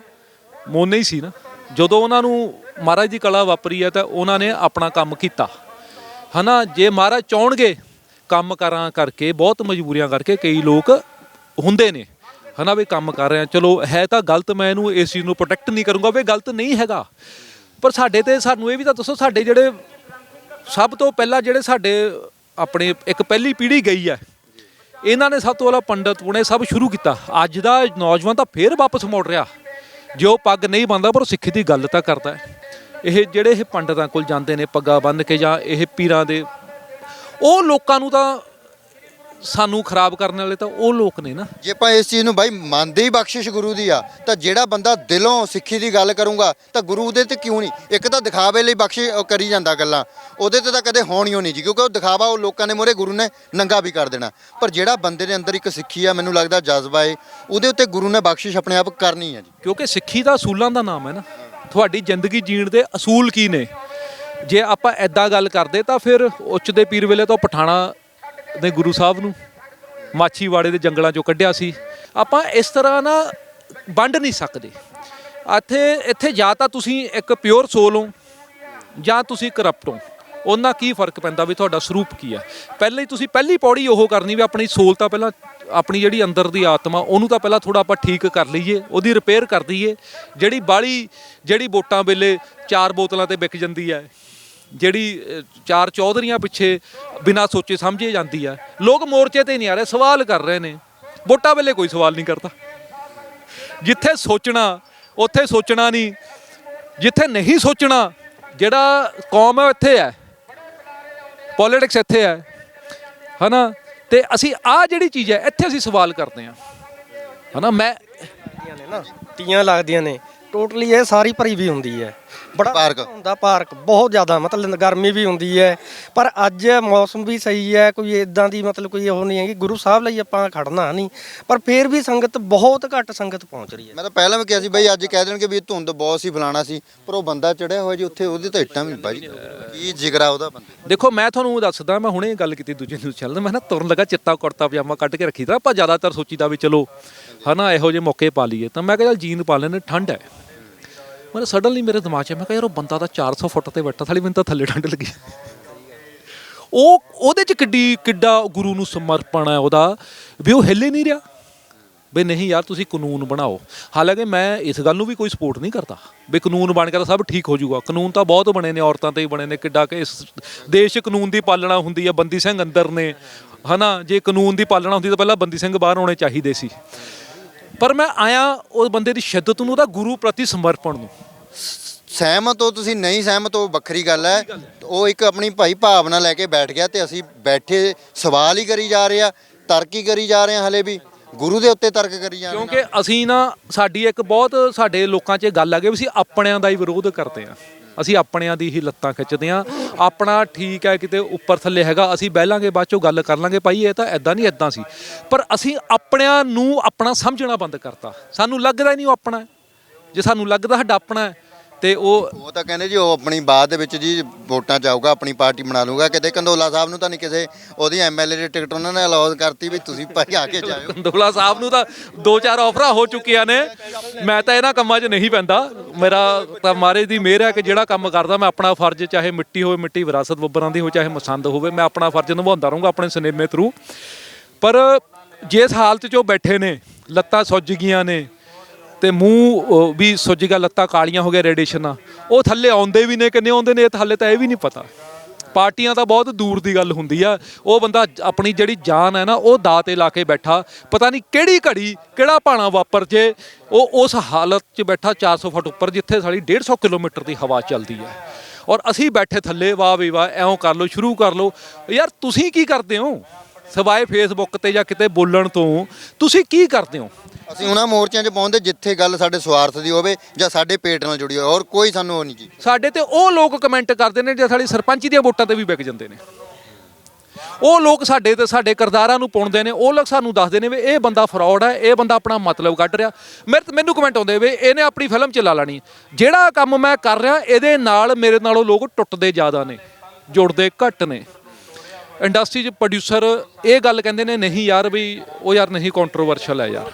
ਮੋਨੇ ਹੀ ਸੀ ਨਾ। ਜਦੋਂ ਉਹਨਾਂ ਨੂੰ ਮਹਾਰਾਜ ਦੀ ਕਲਾ ਵਾਪਰੀ ਹੈ ਤਾਂ ਉਹਨਾਂ ਨੇ ਆਪਣਾ ਕੰਮ ਕੀਤਾ। ਹਨਾ, ਜੇ ਮਹਾਰਾਜ ਚਾਹਣਗੇ ਕੰਮ ਕਰਾਂ ਕਰਕੇ, ਬਹੁਤ ਮਜਬੂਰੀਆਂ ਕਰਕੇ ਕਈ ਲੋਕ ਹੁੰਦੇ ਨੇ। ਹਨਾ ਵੀ ਕੰਮ ਕਰ ਰਿਹਾ, ਚਲੋ ਹੈ ਤਾਂ ਗਲਤ, ਮੈਂ ਇਹਨੂੰ ਇਸ ਚੀਜ਼ ਨੂੰ ਪ੍ਰੋਟੈਕਟ ਨਹੀਂ ਕਰੂੰਗਾ ਵੀ ਗਲਤ ਨਹੀਂ ਹੈਗਾ। ਪਰ ਸਾਡੇ ਤੇ ਸਾਨੂੰ ਇਹ ਵੀ ਤਾਂ ਦੱਸੋ, ਸਾਡੇ ਜਿਹੜੇ ਸਭ ਤੋਂ ਪਹਿਲਾਂ ਜਿਹੜੇ ਸਾਡੇ ਆਪਣੇ ਇੱਕ ਪਹਿਲੀ ਪੀੜ੍ਹੀ ਗਈ ਹੈ ਇਹਨਾਂ ਨੇ ਸਭ ਤੋਂ ਪਹਿਲਾਂ ਪੰਡਤ ਪੁਣੇ ਸਭ ਸ਼ੁਰੂ ਕੀਤਾ। ਅੱਜ ਦਾ ਨੌਜਵਾਨ ਤਾਂ ਫੇਰ ਵਾਪਸ ਮੁੜ ਰਿਹਾ। ਜੇ ਉਹ ਪੱਗ ਨਹੀਂ ਬੰਨਦਾ, ਪਰ ਉਹ ਸਿੱਖੀ ਦੀ ਗੱਲ ਤਾਂ ਕਰਦਾ ਹੈ। ਇਹ ਜਿਹੜੇ ਇਹ ਪੰਡਤਾਂ ਕੋਲ ਜਾਂਦੇ ਨੇ, ਪੱਗਾਂ ਬੰਨ੍ਹ ਕੇ ਜਾਂ ਇਹ ਪੀਰਾਂ ਦੇ, ਉਹ ਲੋਕਾਂ ਨੂੰ ਤਾਂ ਸਾਨੂੰ ਖਰਾਬ ਕਰਨ ਵਾਲੇ ਤਾਂ ਉਹ ਲੋਕ ਨੇ ਨਾ। ਜੇ ਆਪਾਂ ਇਸ ਚੀਜ਼ ਨੂੰ ਬਾਈ ਮੰਨਦੇ ਹੀ ਬਖਸ਼ਿਸ਼ ਗੁਰੂ ਦੀ ਆ ਤਾਂ ਜਿਹੜਾ ਬੰਦਾ ਦਿਲੋਂ ਸਿੱਖੀ ਦੀ ਗੱਲ ਕਰੂੰਗਾ ਤਾਂ ਗੁਰੂ ਦੇ ਤੇ ਕਿਉਂ ਨਹੀਂ? ਇੱਕ ਤਾਂ ਦਿਖਾਵੇ ਲਈ ਬਖਸ਼ਿਸ਼ ਉਹ ਕਰੀ ਜਾਂਦਾ ਗੱਲਾਂ। ਉਹਦੇ ਤੇ ਤਾਂ ਕਦੇ ਹੋਣੀ ਨਹੀਂ ਜੀ ਕਿਉਂਕਿ ਉਹ ਦਿਖਾਵਾ ਉਹ ਲੋਕਾਂ ਦੇ ਮੂਹਰੇ ਗੁਰੂ ਨੇ ਨੰਗਾ ਵੀ ਕਰ ਦੇਣਾ। ਪਰ ਜਿਹੜਾ ਬੰਦੇ ਦੇ ਅੰਦਰ ਇੱਕ ਸਿੱਖੀ ਆ ਮੈਨੂੰ ਲੱਗਦਾ ਜਜ਼ਬਾ ਏ ਉਹਦੇ ਉੱਤੇ ਗੁਰੂ ਨੇ ਬਖਸ਼ਿਸ਼ ਆਪਣੇ ਆਪ ਕਰਨੀ ਆ ਜੀ। ਕਿਉਂਕਿ ਸਿੱਖੀ ਦਾ ਅਸੂਲਾਂ ਦਾ ਨਾਮ ਹੈ ਨਾ। ਤੁਹਾਡੀ ਜ਼ਿੰਦਗੀ ਜੀਣ ਦੇ ਅਸੂਲ ਕੀ ਨੇ? ਜੇ ਆਪਾਂ ਐਦਾਂ ਗੱਲ ਕਰਦੇ ਤਾਂ ਫਿਰ ਉੱਚ ਦੇ ਪੀਰ ਵੇਲੇ ਤੋਂ ਪਠਾਣਾ ਦੇ ਗੁਰੂ ਸਾਹਿਬ ਨੂੰ, ਮਾਛੀਵਾੜੇ ਦੇ ਜੰਗਲਾਂ ਚੋਂ ਕੱਢਿਆ ਸੀ। ਆਪਾਂ ਇਸ ਤਰ੍ਹਾਂ ਨਾ ਵੰਡ ਨਹੀਂ ਸਕਦੇ। ਇੱਥੇ ਇੱਥੇ ਜਾਂ ਤਾਂ ਤੁਸੀਂ ਇੱਕ ਪਿਓਰ ਸੋਲ ਹੋ, ਜਾਂ ਤੁਸੀਂ ਕਰਪਟ ਹੋ। ਉਹਨਾਂ ਕੀ ਫ਼ਰਕ ਪੈਂਦਾ ਵੀ ਤੁਹਾਡਾ ਸਰੂਪ ਕੀ ਹੈ ਪਹਿਲਾਂ ਹੀ ਤੁਸੀਂ ਪਹਿਲੀ ਪੌੜੀ ਉਹ ਕਰਨੀ ਵੀ ਆਪਣੀ ਸੋਲ ਤਾਂ ਪਹਿਲਾਂ, ਆਪਣੀ ਜਿਹੜੀ ਅੰਦਰ ਦੀ ਆਤਮਾ, ਉਹਨੂੰ ਤਾਂ ਪਹਿਲਾਂ ਥੋੜਾ ਆਪਾਂ ਠੀਕ ਕਰ ਲਈਏ, ਉਹਦੀ ਰਿਪੇਅਰ ਕਰ ਦਈਏ। ਜਿਹੜੀ ਬਾਲੀ, ਜਿਹੜੀ ਵੋਟਾਂ ਵੇਲੇ ਚਾਰ ਬੋਤਲਾਂ ਤੇ ਵਿਕ ਜਾਂਦੀ ਹੈ ਜਿਹੜੀ ਚਾਰ ਚੌਧਰੀਆਂ ਪਿੱਛੇ ਬਿਨਾਂ ਸੋਚੇ ਸਮਝੇ ਜਾਂਦੀ ਹੈ ਲੋਕ ਮੋਰਚੇ ਤੇ ਨਹੀਂ ਆ ਰਹੇ, ਸਵਾਲ ਕਰ ਰਹੇ ਨੇ। ਵੋਟਾਂ ਵੇਲੇ ਕੋਈ ਸਵਾਲ ਨਹੀਂ ਕਰਦਾ। ਜਿੱਥੇ ਸੋਚਣਾ, ਉੱਥੇ ਸੋਚਣਾ ਨਹੀਂ। ਜਿੱਥੇ ਨਹੀਂ ਸੋਚਣਾ, ਜਿਹੜਾ ਕੌਮ ਹੈ ਉਹ ਇੱਥੇ ਹੈ ਪੋਲਿਟਿਕਸ ਇੱਥੇ ਹੈ ਹਨਾ? ਤੇ ਅਸੀਂ ਆ ਜਿਹੜੀ ਚੀਜ਼ ਹੈ ਇੱਥੇ ਅਸੀਂ ਸਵਾਲ ਕਰਦੇ ਹਾਂ ਹਨਾ? ਮੈਂ ਨੇ ਨਾ। ਤੀਆਂ ਲੱਗਦੀਆਂ ਨੇ। ਟੋਟਲੀ ਇਹ ਸਾਰੀ ਭਰੀ ਵੀ ਹੁੰਦੀ ਹੈ ਬੜਾ ਪਾਰਕ। ਹੁੰਦਾ ਪਾਰਕ ਬਹੁਤ ਜ਼ਿਆਦਾ ਮਤਲਬ ਗਰਮੀ ਵੀ ਹੁੰਦੀ ਹੈ। ਪਰ ਅੱਜ ਮੌਸਮ ਵੀ ਸਹੀ ਹੈ ਕੋਈ ਇਦਾਂ ਦੀ ਮਤਲਬ ਕੋਈ ਉਹ ਨਹੀਂ ਹੈਗੀ ਗੁਰੂ ਸਾਹਿਬ ਲਈ ਆਪਾਂ ਖੜਨਾ ਨਹੀਂ। ਪਰ ਫੇਰ ਵੀ ਸੰਗਤ ਬਹੁਤ ਘੱਟ ਸੰਗਤ ਪਹੁੰਚ ਰਹੀ ਹੈ। ਮੈਂ ਤਾਂ ਪਹਿਲਾਂ ਵੀ ਕਿਹਾ ਸੀ ਬਾਈ ਅੱਜ ਕਹਿ ਦੇਣਗੇ ਵੀ ਇਹ ਧੁੰਦ ਬਹੁਤ ਸੀ ਫਲਾਣਾ ਸੀ ਪਰ ਉਹ ਬੰਦਾ ਚੜਿਆ ਹੋਇਆ ਜੀ ਉੱਥੇ ਉਹਦੇ ਤਾਂ ਇੱਟਾਂ ਵੀ ਬਾਈ। ਕੀ ਜਿਗਰਾ ਉਹਦਾ ਬੰਦੇ ਦੇਖੋ ਮੈਂ ਤੁਹਾਨੂੰ ਦੱਸਦਾ ਮੈਂ ਹੁਣੇ ਗੱਲ ਕੀਤੀ ਦੂਜੇ ਨੂੰ ਚੱਲਦਾ ਮੈਂ ਨਾ ਤੁਰਨ ਲੱਗਾ ਚਿੱਟਾ ਕੁੜਤਾ ਪਜਾਮਾ ਕੱਢ ਕੇ ਰੱਖੀ ਤਾਂ ਆਪਾਂ ਜ਼ਿਆਦਾਤਰ ਸੋਚੀਦਾ ਵੀ ਚਲੋ ਹਨਾ ਇਹੋ ਜਿਹੇ ਮੌਕੇ ਪਾ ਲਈਏ। ਤਾਂ ਮੈਂ ਕਿਹਾ ਚੱਲ ਜੀਨ ਪਾ ਲੈਣੇ ਠੰਡ ਹੈ। ਮੈਂ ਸਡਨਲੀ ਮੇਰੇ ਦਿਮਾਗ 'ਚ ਮੈਂ ਕਿਹਾ ਯਾਰ ਉਹ ਬੰਦਾ ਤਾਂ 400 ਫੁੱਟ ਤੇ ਬੈਠਾ ਥਾਲੀ ਮੈਨੂੰ ਤਾਂ ਥੱਲੇ ਡੰਡ ਲੱਗੀ। ਉਹ, ਉਹਦੇ 'ਚ ਕਿੱਡੀ, ਕਿੱਡਾ ਗੁਰੂ ਨੂੰ ਸਮਰਪਣ ਹੈ ਉਹਦਾ, ਵੀ ਉਹ ਹਿੱਲੇ ਨਹੀਂ ਰਿਹਾ। ਵੀ ਨਹੀਂ ਯਾਰ, ਤੁਸੀਂ ਕਾਨੂੰਨ ਬਣਾਓ। ਹਾਲਾਂਕਿ ਮੈਂ ਇਸ ਗੱਲ ਨੂੰ ਵੀ ਕੋਈ ਸਪੋਰਟ ਨਹੀਂ ਕਰਦਾ। ਵੀ ਕਾਨੂੰਨ ਬਣ ਕੇ ਤਾਂ ਸਭ ਠੀਕ ਹੋ ਜਾਊਗਾ। ਕਾਨੂੰਨ ਤਾਂ ਬਹੁਤ ਬਣੇ ਨੇ, ਔਰਤਾਂ ਤੇ ਹੀ ਬਣੇ ਨੇ, ਕਿੱਡਾ ਕਿ ਇਸ ਦੇਸ਼ 'ਚ ਕਾਨੂੰਨ ਦੀ ਪਾਲਣਾ ਹੁੰਦੀ ਹੈ ਬੰਦੀ ਸਿੰਘ ਅੰਦਰ ਨੇ। ਹਨਾ, ਜੇ ਕਾਨੂੰਨ ਦੀ ਪਾਲਣਾ ਹੁੰਦੀ ਤਾਂ ਪਹਿਲਾਂ ਬੰਦੀ ਸਿੰਘ ਬਾਹਰ ਹੋਣੇ ਚਾਹੀਦੇ ਸੀ। ਪਰ ਮੈਂ ਆਇਆ, ਉਹ ਬੰਦੇ ਦੀ ਸ਼ਿੱਦਤ ਨੂੰ, ਉਹਦਾ ਗੁਰੂ ਪ੍ਰਤੀ ਸਮਰਪਣ ਨੂੰ। ਸਹਿਮਤ ਹੋ ਤੁਸੀਂ, ਨਹੀਂ ਸਹਿਮਤ ਹੋ, ਵੱਖਰੀ ਗੱਲ ਹੈ। ਉਹ ਇੱਕ ਆਪਣੀ ਭਾਈ ਭਾਵਨਾ ਲੈ ਕੇ ਬੈਠ ਗਿਆ ਤੇ ਅਸੀਂ ਬੈਠੇ, ਸਵਾਲ ਹੀ ਕਰੀ ਜਾ ਰਹੇ ਆ, ਤਰਕ ਹੀ ਕਰੀ ਜਾ ਰਹੇ ਆ ਹਲੇ ਵੀ। ਗੁਰੂ ਦੇ ਉੱਤੇ ਤਰਕ ਕਰੀ ਜਾ ਰਹੇ ਆ। ਕਿਉਂਕਿ ਅਸੀਂ ਨਾ, ਸਾਡੀ ਇੱਕ ਬਹੁਤ ਸਾਡੇ ਲੋਕਾਂ 'ਚ ਗੱਲ ਆ ਗਈ ਵੀ ਅਸੀਂ ਆਪਣਿਆਂ ਦਾ ਹੀ ਵਿਰੋਧ ਕਰਦੇ ਆ। ਅਸੀਂ ਆਪਣਿਆਂ ਦੀ ਹੀ ਲੱਤਾਂ ਖਿੱਚਦੇ ਆ। ਆਪਣਾ ਠੀਕ ਹੈ ਕਿਤੇ ਉੱਪਰ ਥੱਲੇ ਹੈਗਾ, ਅਸੀਂ ਬਹਿ ਲਾਂਗੇ, ਬਾਅਦ ਚੋਂ ਗੱਲ ਕਰ ਲਾਂਗੇ, ਭਾਈ ਇਹ ਤਾਂ ਐਦਾਂ ਨਹੀਂ ਐਦਾਂ ਸੀ। ਪਰ ਅਸੀਂ ਆਪਣਿਆਂ ਨੂੰ ਆਪਣਾ ਸਮਝਣਾ ਬੰਦ ਕਰਤਾ। ਸਾਨੂੰ ਲੱਗਦਾ ਹੀ ਨਹੀਂ ਉਹ ਆਪਣਾ ਜੇ ਸਾਨੂੰ ਲੱਗਦਾ ਸਾਡਾ ਆਪਣਾ ਹੈ, ਤੇ ਉਹ ਉਹ ਤਾਂ ਕਹਿੰਦੇ ਜੀ ਉਹ ਆਪਣੀ ਬਾਅਦ ਦੇ ਵਿੱਚ ਜੀ ਵੋਟਾਂ ਚਾਹੂਗਾ ਆਪਣੀ ਪਾਰਟੀ ਬਣਾ ਲੂਗਾ ਕਿਤੇ ਕੰਦੋਲਾ ਸਾਹਿਬ ਨੂੰ ਤਾਂ ਨਹੀਂ ਕਿਸੇ ਉਹਦੀ ਐਮਐਲਏ ਦੀ ਟਿਕਟ ਉਹਨਾਂ ਨੇ ਅਲਾਉ ਕਰਤੀ ਵੀ ਤੁਸੀਂ ਭਾਈ ਆ ਕੇ ਜਾਇਓ। ਕੰਦੋਲਾ ਸਾਹਿਬ ਨੂੰ ਤਾਂ ਦੋ ਚਾਰ ਆਫਰਾਂ ਹੋ ਚੁੱਕੀਆਂ ਨੇ। ਮੈਂ ਤਾਂ ਇਹਨਾਂ ਕੰਮਾਂ 'ਚ ਨਹੀਂ ਪੈਂਦਾ। ਮੇਰਾ ਤਾਂ ਮਾਰੇ ਦੀ ਮਿਹਰ ਹੈ ਕਿ ਜਿਹੜਾ ਕੰਮ ਕਰਦਾ ਮੈਂ ਆਪਣਾ ਫਰਜ਼ ਚਾਹੇ ਮਿੱਟੀ ਹੋਵੇ ਮਿੱਟੀ ਵਿਰਾਸਤ ਬੱਬਰਾਂ ਦੀ ਹੋਵੇ ਚਾਹੇ ਮਸੰਦ ਹੋਵੇ ਮੈਂ ਆਪਣਾ ਫਰਜ਼ ਨਿਭਾਉਂਦਾ ਰਹੂੰਗਾ ਆਪਣੇ ਸਿਨੇਮੇ ਥਰੂ ਪਰ ਜਿਸ ਹਾਲਤ 'ਚ ਉਹ ਬੈਠੇ ਨੇ ਲੱਤਾਂ ਸੁੱਜ ਗਈਆਂ ਨੇ ਤੇ ਮੂੰਹ ਵੀ ਸੁੱਜ ਗਿਆ, ਲੱਤਾਂ ਕਾਲੀਆਂ ਹੋ ਗਿਆ ਰੇਡੀਏਸ਼ਨ ਨਾਲ। ਉਹ ਥੱਲੇ ਆਉਂਦੇ ਵੀ ਨੇ ਕਿ ਨਹੀਂ ਆਉਂਦੇ ਨੇ, ਇਹ ਤਾਂ ਹਾਲੇ ਤਾਂ ਇਹ ਵੀ ਨਹੀਂ ਪਤਾ। ਪਾਰਟੀਆਂ ਤਾਂ ਬਹੁਤ ਦੂਰ ਦੀ ਗੱਲ ਹੁੰਦੀ ਆ। ਉਹ ਬੰਦਾ ਆਪਣੀ ਜਿਹੜੀ ਜਾਨ ਹੈ ਨਾ, ਉਹ ਦਾ ਤੇ ਲਾ ਕੇ ਬੈਠਾ। ਪਤਾ ਨਹੀਂ ਕਿਹੜੀ ਘੜੀ, ਕਿਹੜਾ ਭਾਣਾ ਵਾਪਰ ਜੇ। ਉਹ ਉਸ ਹਾਲਤ 'ਚ ਬੈਠਾ 400 ਫੁੱਟ ਉੱਪਰ, ਜਿੱਥੇ ਸਾਡੀ 150 ਕਿਲੋਮੀਟਰ ਦੀ ਹਵਾ ਚੱਲਦੀ ਹੈ ਔਰ ਅਸੀਂ ਬੈਠੇ ਥੱਲੇ, ਵਾਹ ਵੀ ਵਾਹ ਐਂ ਕਰ ਲਓ, ਸ਼ੁਰੂ ਕਰ ਲਓ। ਯਾਰ ਤੁਸੀਂ ਕੀ ਕਰਦੇ ਹੋ? ਸਵਾਏ ਫੇਸਬੁੱਕ ਤੇ ਜਾਂ ਕਿਤੇ ਬੋਲਣ ਤੋਂ, ਤੁਸੀਂ ਕੀ ਕਰਦੇ ਹੋ? ਅਸੀਂ ਉਹਨਾਂ ਮੋਰਚਿਆਂ 'ਚ ਪਹੁੰਚਦੇ ਜਿੱਥੇ ਗੱਲ ਸਾਡੇ ਸਵਾਰਥ ਦੀ ਹੋਵੇ ਜਾਂ ਸਾਡੇ ਪੇਟ ਨਾਲ ਜੁੜੀ ਹੋਵੇ, ਹੋਰ ਕੋਈ ਸਾਨੂੰ ਉਹ ਨਹੀਂ ਜੀ। ਸਾਡੇ ਤੇ ਉਹ ਲੋਕ ਕਮੈਂਟ ਕਰਦੇ ਨੇ ਜਿਹੜੇ ਸਾਡੀ ਸਰਪੰਚ ਦੀਆਂ ਵੋਟਾਂ ਤੇ ਵੀ ਵਿਕ ਜਾਂਦੇ ਨੇ। ਉਹ ਲੋਕ ਸਾਡੇ ਤੇ, ਸਾਡੇ ਕਰਦਾਰਾਂ ਨੂੰ ਪੁਣਦੇ ਨੇ, ਉਹ ਲੋਕ ਸਾਨੂੰ ਦੱਸਦੇ ਨੇ ਵੀ ਇਹ ਬੰਦਾ ਫਰਾਡ ਹੈ, ਇਹ ਬੰਦਾ ਆਪਣਾ ਮਤਲਬ ਕੱਢ ਰਿਹਾ। ਮੇਰੇ ਮੈਨੂੰ ਕਮੈਂਟ ਆਉਂਦੇ ਵੀ ਇਹਨੇ ਆਪਣੀ ਫਿਲਮ ਚ ਲਾ ਲੈਣੀ ਜਿਹੜਾ ਕੰਮ ਮੈਂ ਕਰ ਰਿਹਾ, ਇਹਦੇ ਨਾਲ ਮੇਰੇ ਨਾਲੋਂ ਲੋਕ ਟੁੱਟਦੇ ਜ਼ਿਆਦਾ ਨੇ, ਜੁੜਦੇ ਘੱਟ ਨੇ। ਇੰਡਸਟਰੀ 'ਚ ਪ੍ਰੋਡਿਊਸਰ ਇਹ ਗੱਲ ਕਹਿੰਦੇ ਨੇ, ਨਹੀਂ ਯਾਰ ਵੀ, ਉਹ ਯਾਰ ਨਹੀਂ ਕੰਟਰੋਵਰਸ਼ਲ ਹੈ ਯਾਰ।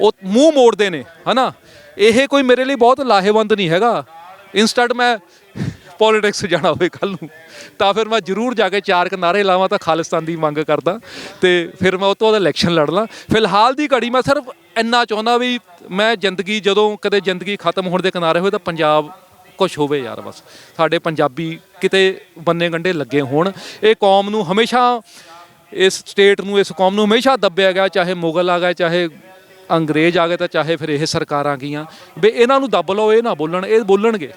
ਉਹ ਮੂੰਹ ਮੋੜਦੇ ਨੇ, ਹਨਾ? ਇਹ ਕੋਈ ਮੇਰੇ ਲਈ ਬਹੁਤ ਲਾਹੇਵੰਦ ਨਹੀਂ ਹੈਗਾ। ਇੰਸਟੈਂਟ ਮੈਂ ਪੋਲਿਟਿਕਸ ਜਾਣਾ ਹੋਵੇ ਕੱਲ ਨੂੰ। ਤਾਂ ਫਿਰ ਮੈਂ ਜ਼ਰੂਰ ਜਾ ਕੇ ਚਾਰ ਕਿਨਾਰੇ ਲਾਵਾਂ ਤਾਂ ਖਾਲਿਸਤਾਨ ਦੀ ਮੰਗ ਕਰਦਾ। ਤੇ ਫਿਰ ਮੈਂ ਉਹ ਤੋਂ ਬਾਅਦ ਇਲੈਕਸ਼ਨ ਲੜ ਲਾਂ। ਫਿਲਹਾਲ ਦੀ ਘੜੀ ਮੈਂ ਸਿਰਫ ਇੰਨਾ ਚਾਹੁੰਦਾ ਵੀ ਮੈਂ ਜ਼ਿੰਦਗੀ, ਜਦੋਂ ਕਦੇ ਜ਼ਿੰਦਗੀ ਖਤਮ ਹੋਣ ਦੇ ਕਿਨਾਰੇ ਹੋਏ ਤਾਂ ਪੰਜਾਬ ਕੁਝ ਹੋਵੇ ਯਾਰ ਬਸ। ਸਾਡੇ ਪੰਜਾਬੀ ਕਿਤੇ ਬੰਨੇ ਗੰਡੇ ਲੱਗੇ ਹੋਣ। ਇਹ ਕੌਮ ਨੂੰ ਹਮੇਸ਼ਾ ਇਸ ਸਟੇਟ ਨੂੰ, ਇਸ ਕੌਮ ਨੂੰ ਹਮੇਸ਼ਾ ਦੱਬਿਆ ਗਿਆ, ਚਾਹੇ ਮੁਗਲ ਆ ਗਿਆ, ਚਾਹੇ ਅੰਗਰੇਜ਼ ਆ ਗਏ ਤਾਂ ਚਾਹੇ ਫਿਰ ਇਹ ਸਰਕਾਰਾਂ ਗਈਆਂ, ਵੀ ਇਹਨਾਂ ਨੂੰ ਦੱਬ ਲਓ, ਇਹ ਨਾ ਬੋਲਣ, ਇਹ ਬੋਲਣਗੇ।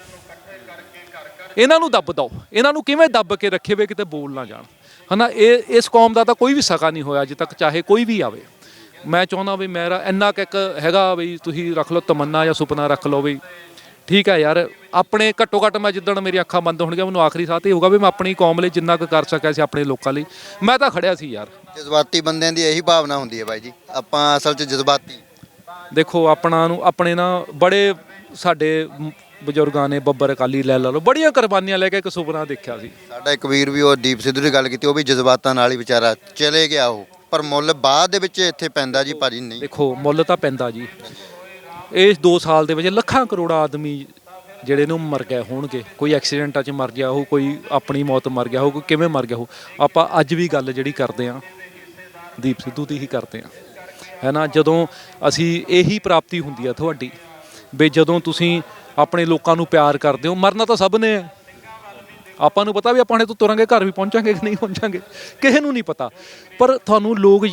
ਇਹਨਾਂ ਨੂੰ ਦੱਬ ਦਿਓ ਇਹਨਾਂ ਨੂੰ ਕਿਵੇਂ ਦੱਬ ਕੇ ਰੱਖੇ ਵੇ ਕਿਤੇ ਬੋਲ ਨਾ ਜਾਣ। ਹਨਾ, ਇਹ, ਇਸ ਕੌਮ ਦਾ ਤਾਂ ਕੋਈ ਵੀ ਸਕਾ ਨਹੀਂ ਹੋਇਆ ਅਜੇ ਤੱਕ, ਚਾਹੇ ਕੋਈ ਵੀ ਆਵੇ। ਮੈਂ ਚਾਹੁੰਦਾ ਵੀ ਮੇਰਾ ਇੰਨਾ ਕੁ ਇੱਕ ਹੈਗਾ ਵੀ ਤੁਸੀਂ ਰੱਖ ਲਓ ਤਮੰਨਾ ਜਾਂ ਸੁਪਨਾ ਰੱਖ ਲਓ ਵੀ, ਠੀਕ ਹੈ ਯਾਰ, ਆਪਣੇ ਘੱਟੋ ਘੱਟ ਮੈਂ ਜਿੱਦਣ ਮੇਰੀ ਅੱਖਾਂ ਬੰਦ ਹੋਣਗੀਆਂ, ਮੈਨੂੰ ਆਖਰੀ ਸਾਹ ਤੇ ਹੋਊਗਾ ਵੀ ਮੈਂ ਆਪਣੀ ਕੌਮ ਲਈ ਜਿੰਨਾ ਕੁ ਕਰ ਸਕਿਆ ਸੀ ਆਪਣੇ ਲੋਕਾਂ ਲਈ। ਮੈਂ ਤਾਂ ਖੜਿਆ ਸੀ ਯਾਰ। ਜਜ਼ਬਾਤੀ ਬੰਦਿਆਂ ਦੀ ਇਹੀ ਭਾਵਨਾ ਹੁੰਦੀ ਹੈ ਬਾਈ ਜੀ। ਆਪਾਂ ਅਸਲ 'ਚ ਜਜ਼ਬਾਤੀ। ਦੇਖੋ ਆਪਣਾ ਨੂੰ ਆਪਣੇ ਨਾ ਬੜੇ ਸਾਡੇ ਬਜ਼ੁਰਗਾਂ ਨੇ ਬੱਬਰ ਅਕਾਲੀ ਲੈ ਲਾ ਲਓ ਬੜੀਆਂ ਕੁਰਬਾਨੀਆਂ ਲੈ ਕੇ ਇੱਕ ਸੁਪਨਾ ਦੇਖਿਆ ਸੀ। ਸਾਡਾ ਇੱਕ ਵੀਰ ਵੀ ਉਹ ਦੀਪ ਸਿੱਧੂ ਦੀ ਗੱਲ ਕੀਤੀ ਉਹ ਵੀ ਜਜ਼ਬਾਤਾਂ ਨਾਲ ਹੀ ਵਿਚਾਰਾ ਚਲੇ ਗਿਆ ਉਹ। ਪਰ ਮੁੱਲ ਬਾਅਦ ਦੇ ਵਿੱਚ ਇੱਥੇ ਪੈਂਦਾ ਜੀ ਭਾਜੀ ਨਹੀਂ। ਦੇਖੋ ਮੁੱਲ ਤਾਂ ਪੈਂਦਾ ਜੀ। ਇਸ 2 ਸਾਲ ਦੇ ਵਿੱਚ ਲੱਖਾਂ ਕਰੋੜਾਂ ਆਦਮੀ ਜਿਹੜੇ ਨੂੰ ਮਰ ਗਏ ਹੋਣਗੇ। ਕੋਈ ਐਕਸੀਡੈਂਟਾਂ 'ਚ ਮਰ ਗਿਆ ਹੋ ਕੋਈ ਆਪਣੀ ਮੌਤ ਮਰ ਗਿਆ ਹੋ ਕੋਈ ਕਿਵੇਂ ਮਰ ਗਿਆ ਹੋ ਆਪਾਂ ਅੱਜ ਵੀ ਗੱਲ ਜਿਹੜੀ ਕਰਦੇ ਆਂ ਦੀਪ ਸਿੱਧੂ ਦੀ ਹੀ ਕਰਦੇ ਆਂ। ਹੈ ਨਾ ਜਦੋਂ ਅਸੀਂ ਇਹੀ ਪ੍ਰਾਪਤੀ ਹੁੰਦੀ ਆ ਤੁਹਾਡੀ, ਵੀ ਜਦੋਂ ਤੁਸੀਂ ਆਪਣੇ ਲੋਕਾਂ ਨੂੰ ਪਿਆਰ ਕਰਦੇ ਹੋ, ਮਰਨਾ ਤਾਂ ਸਭ ਨੇ। ਆਪਾਂ ਨੂੰ ਪਤਾ ਵੀ ਆਪਾਂ ਨੇ ਤੋਂ ਤੁਰਾਂਗੇ, ਘਰ ਵੀ ਪਹੁੰਚਾਂਗੇ ਕਿ ਨਹੀਂ ਪਹੁੰਚਾਂਗੇ, ਕਿਸੇ ਨੂੰ ਨਹੀਂ ਪਤਾ। ਪਰ ਤੁਹਾਨੂੰ ਲੋਕ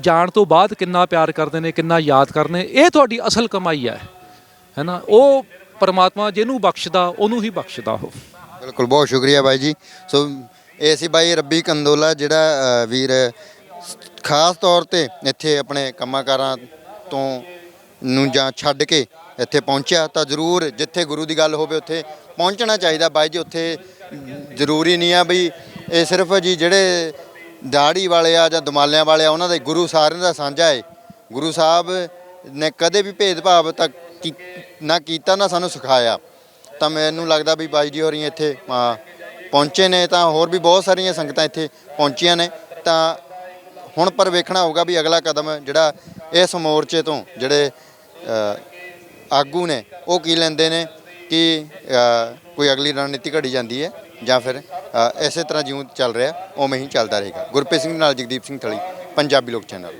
ਜਾਣ ਤੋਂ ਬਾਅਦ ਕਿੰਨਾ ਪਿਆਰ ਕਰਦੇ ਨੇ, ਕਿੰਨਾ ਯਾਦ ਕਰਦੇ ਨੇ, ਇਹ ਤੁਹਾਡੀ ਅਸਲ ਕਮਾਈ ਹੈ ਹੈਨਾ? ਉਹ ਪਰਮਾਤਮਾ ਜਿਹਨੂੰ ਬਖਸ਼ਦਾ, ਉਹਨੂੰ ਹੀ ਬਖਸ਼ਦਾ ਉਹ। ਬਿਲਕੁਲ, ਬਹੁਤ ਸ਼ੁਕਰੀਆ ਬਾਈ ਜੀ। ਸੋ, ਇਹ ਸੀ ਬਾਈ ਰੱਬੀ ਕੰਦੋਲਾ ਜਿਹੜਾ ਵੀਰ ਖਾਸ ਤੌਰ ਤੇ ਇੱਥੇ ਆਪਣੇ ਕੰਮਾਂਕਾਰਾਂ ਤੋਂ ਨੂੰ ਜਾਂ ਛੱਡ ਕੇ ਇੱਥੇ ਪਹੁੰਚਿਆ ਤਾਂ ਜ਼ਰੂਰ ਜਿੱਥੇ ਗੁਰੂ ਦੀ ਗੱਲ ਹੋਵੇ ਉੱਥੇ ਪਹੁੰਚਣਾ ਚਾਹੀਦਾ। ਬਾਈ ਜੀ, ਉੱਥੇ ਜ਼ਰੂਰੀ ਨਹੀਂ ਆ ਵੀ ਇਹ ਸਿਰਫ ਜੀ ਜਿਹੜੇ ਦਾੜੀ ਵਾਲੇ ਆ ਜਾਂ ਦਮਾਲਿਆਂ ਵਾਲੇ ਆ, ਉਹਨਾਂ ਦੇ ਗੁਰੂ ਸਾਰਿਆਂ ਦਾ ਸਾਂਝਾ ਏ। ਗੁਰੂ ਸਾਹਿਬ ਨੇ ਕਦੇ ਵੀ ਭੇਦਭਾਵ ਤੱਕ ਕੀ- ਨਾ ਕੀਤਾ ਨਾ ਸਾਨੂੰ ਸਿਖਾਇਆ। ਤਾਂ ਮੈਨੂੰ ਲੱਗਦਾ ਵੀ ਬਾਈ ਜੀ ਹੋਰੀ ਇੱਥੇ ਪਹੁੰਚੇ ਨੇ ਤਾਂ ਹੋਰ ਵੀ ਬਹੁਤ ਸਾਰੀਆਂ ਸੰਗਤਾਂ ਇੱਥੇ ਪਹੁੰਚੀਆਂ ਨੇ। ਤਾਂ ਹੁਣ ਪਰ ਵੇਖਣਾ ਹੋਊਗਾ ਵੀ ਅਗਲਾ ਕਦਮ ਜਿਹੜਾ ਇਸ ਮੋਰਚੇ ਤੋਂ ਜਿਹੜੇ ਆਗੂ ਨੇ, ਉਹ ਕੀ ਲੈਂਦੇ ਨੇ, ਕਿ ਕੋਈ ਅਗਲੀ ਰਣਨੀਤੀ ਘੜੀ ਜਾਂਦੀ ਹੈ ਜਾਂ ਫਿਰ ਇਸੇ ਤਰ੍ਹਾਂ ਜਿਉਂ ਚੱਲ ਰਿਹਾ, ਉਵੇਂ ਹੀ ਚੱਲਦਾ ਰਹੇਗਾ। ਗੁਰਪ੍ਰੀਤ ਸਿੰਘ ਨਾਲ ਜਗਦੀਪ ਸਿੰਘ ਥਲੀ, ਪੰਜਾਬੀ ਲੋਕ ਚੈਨਲ।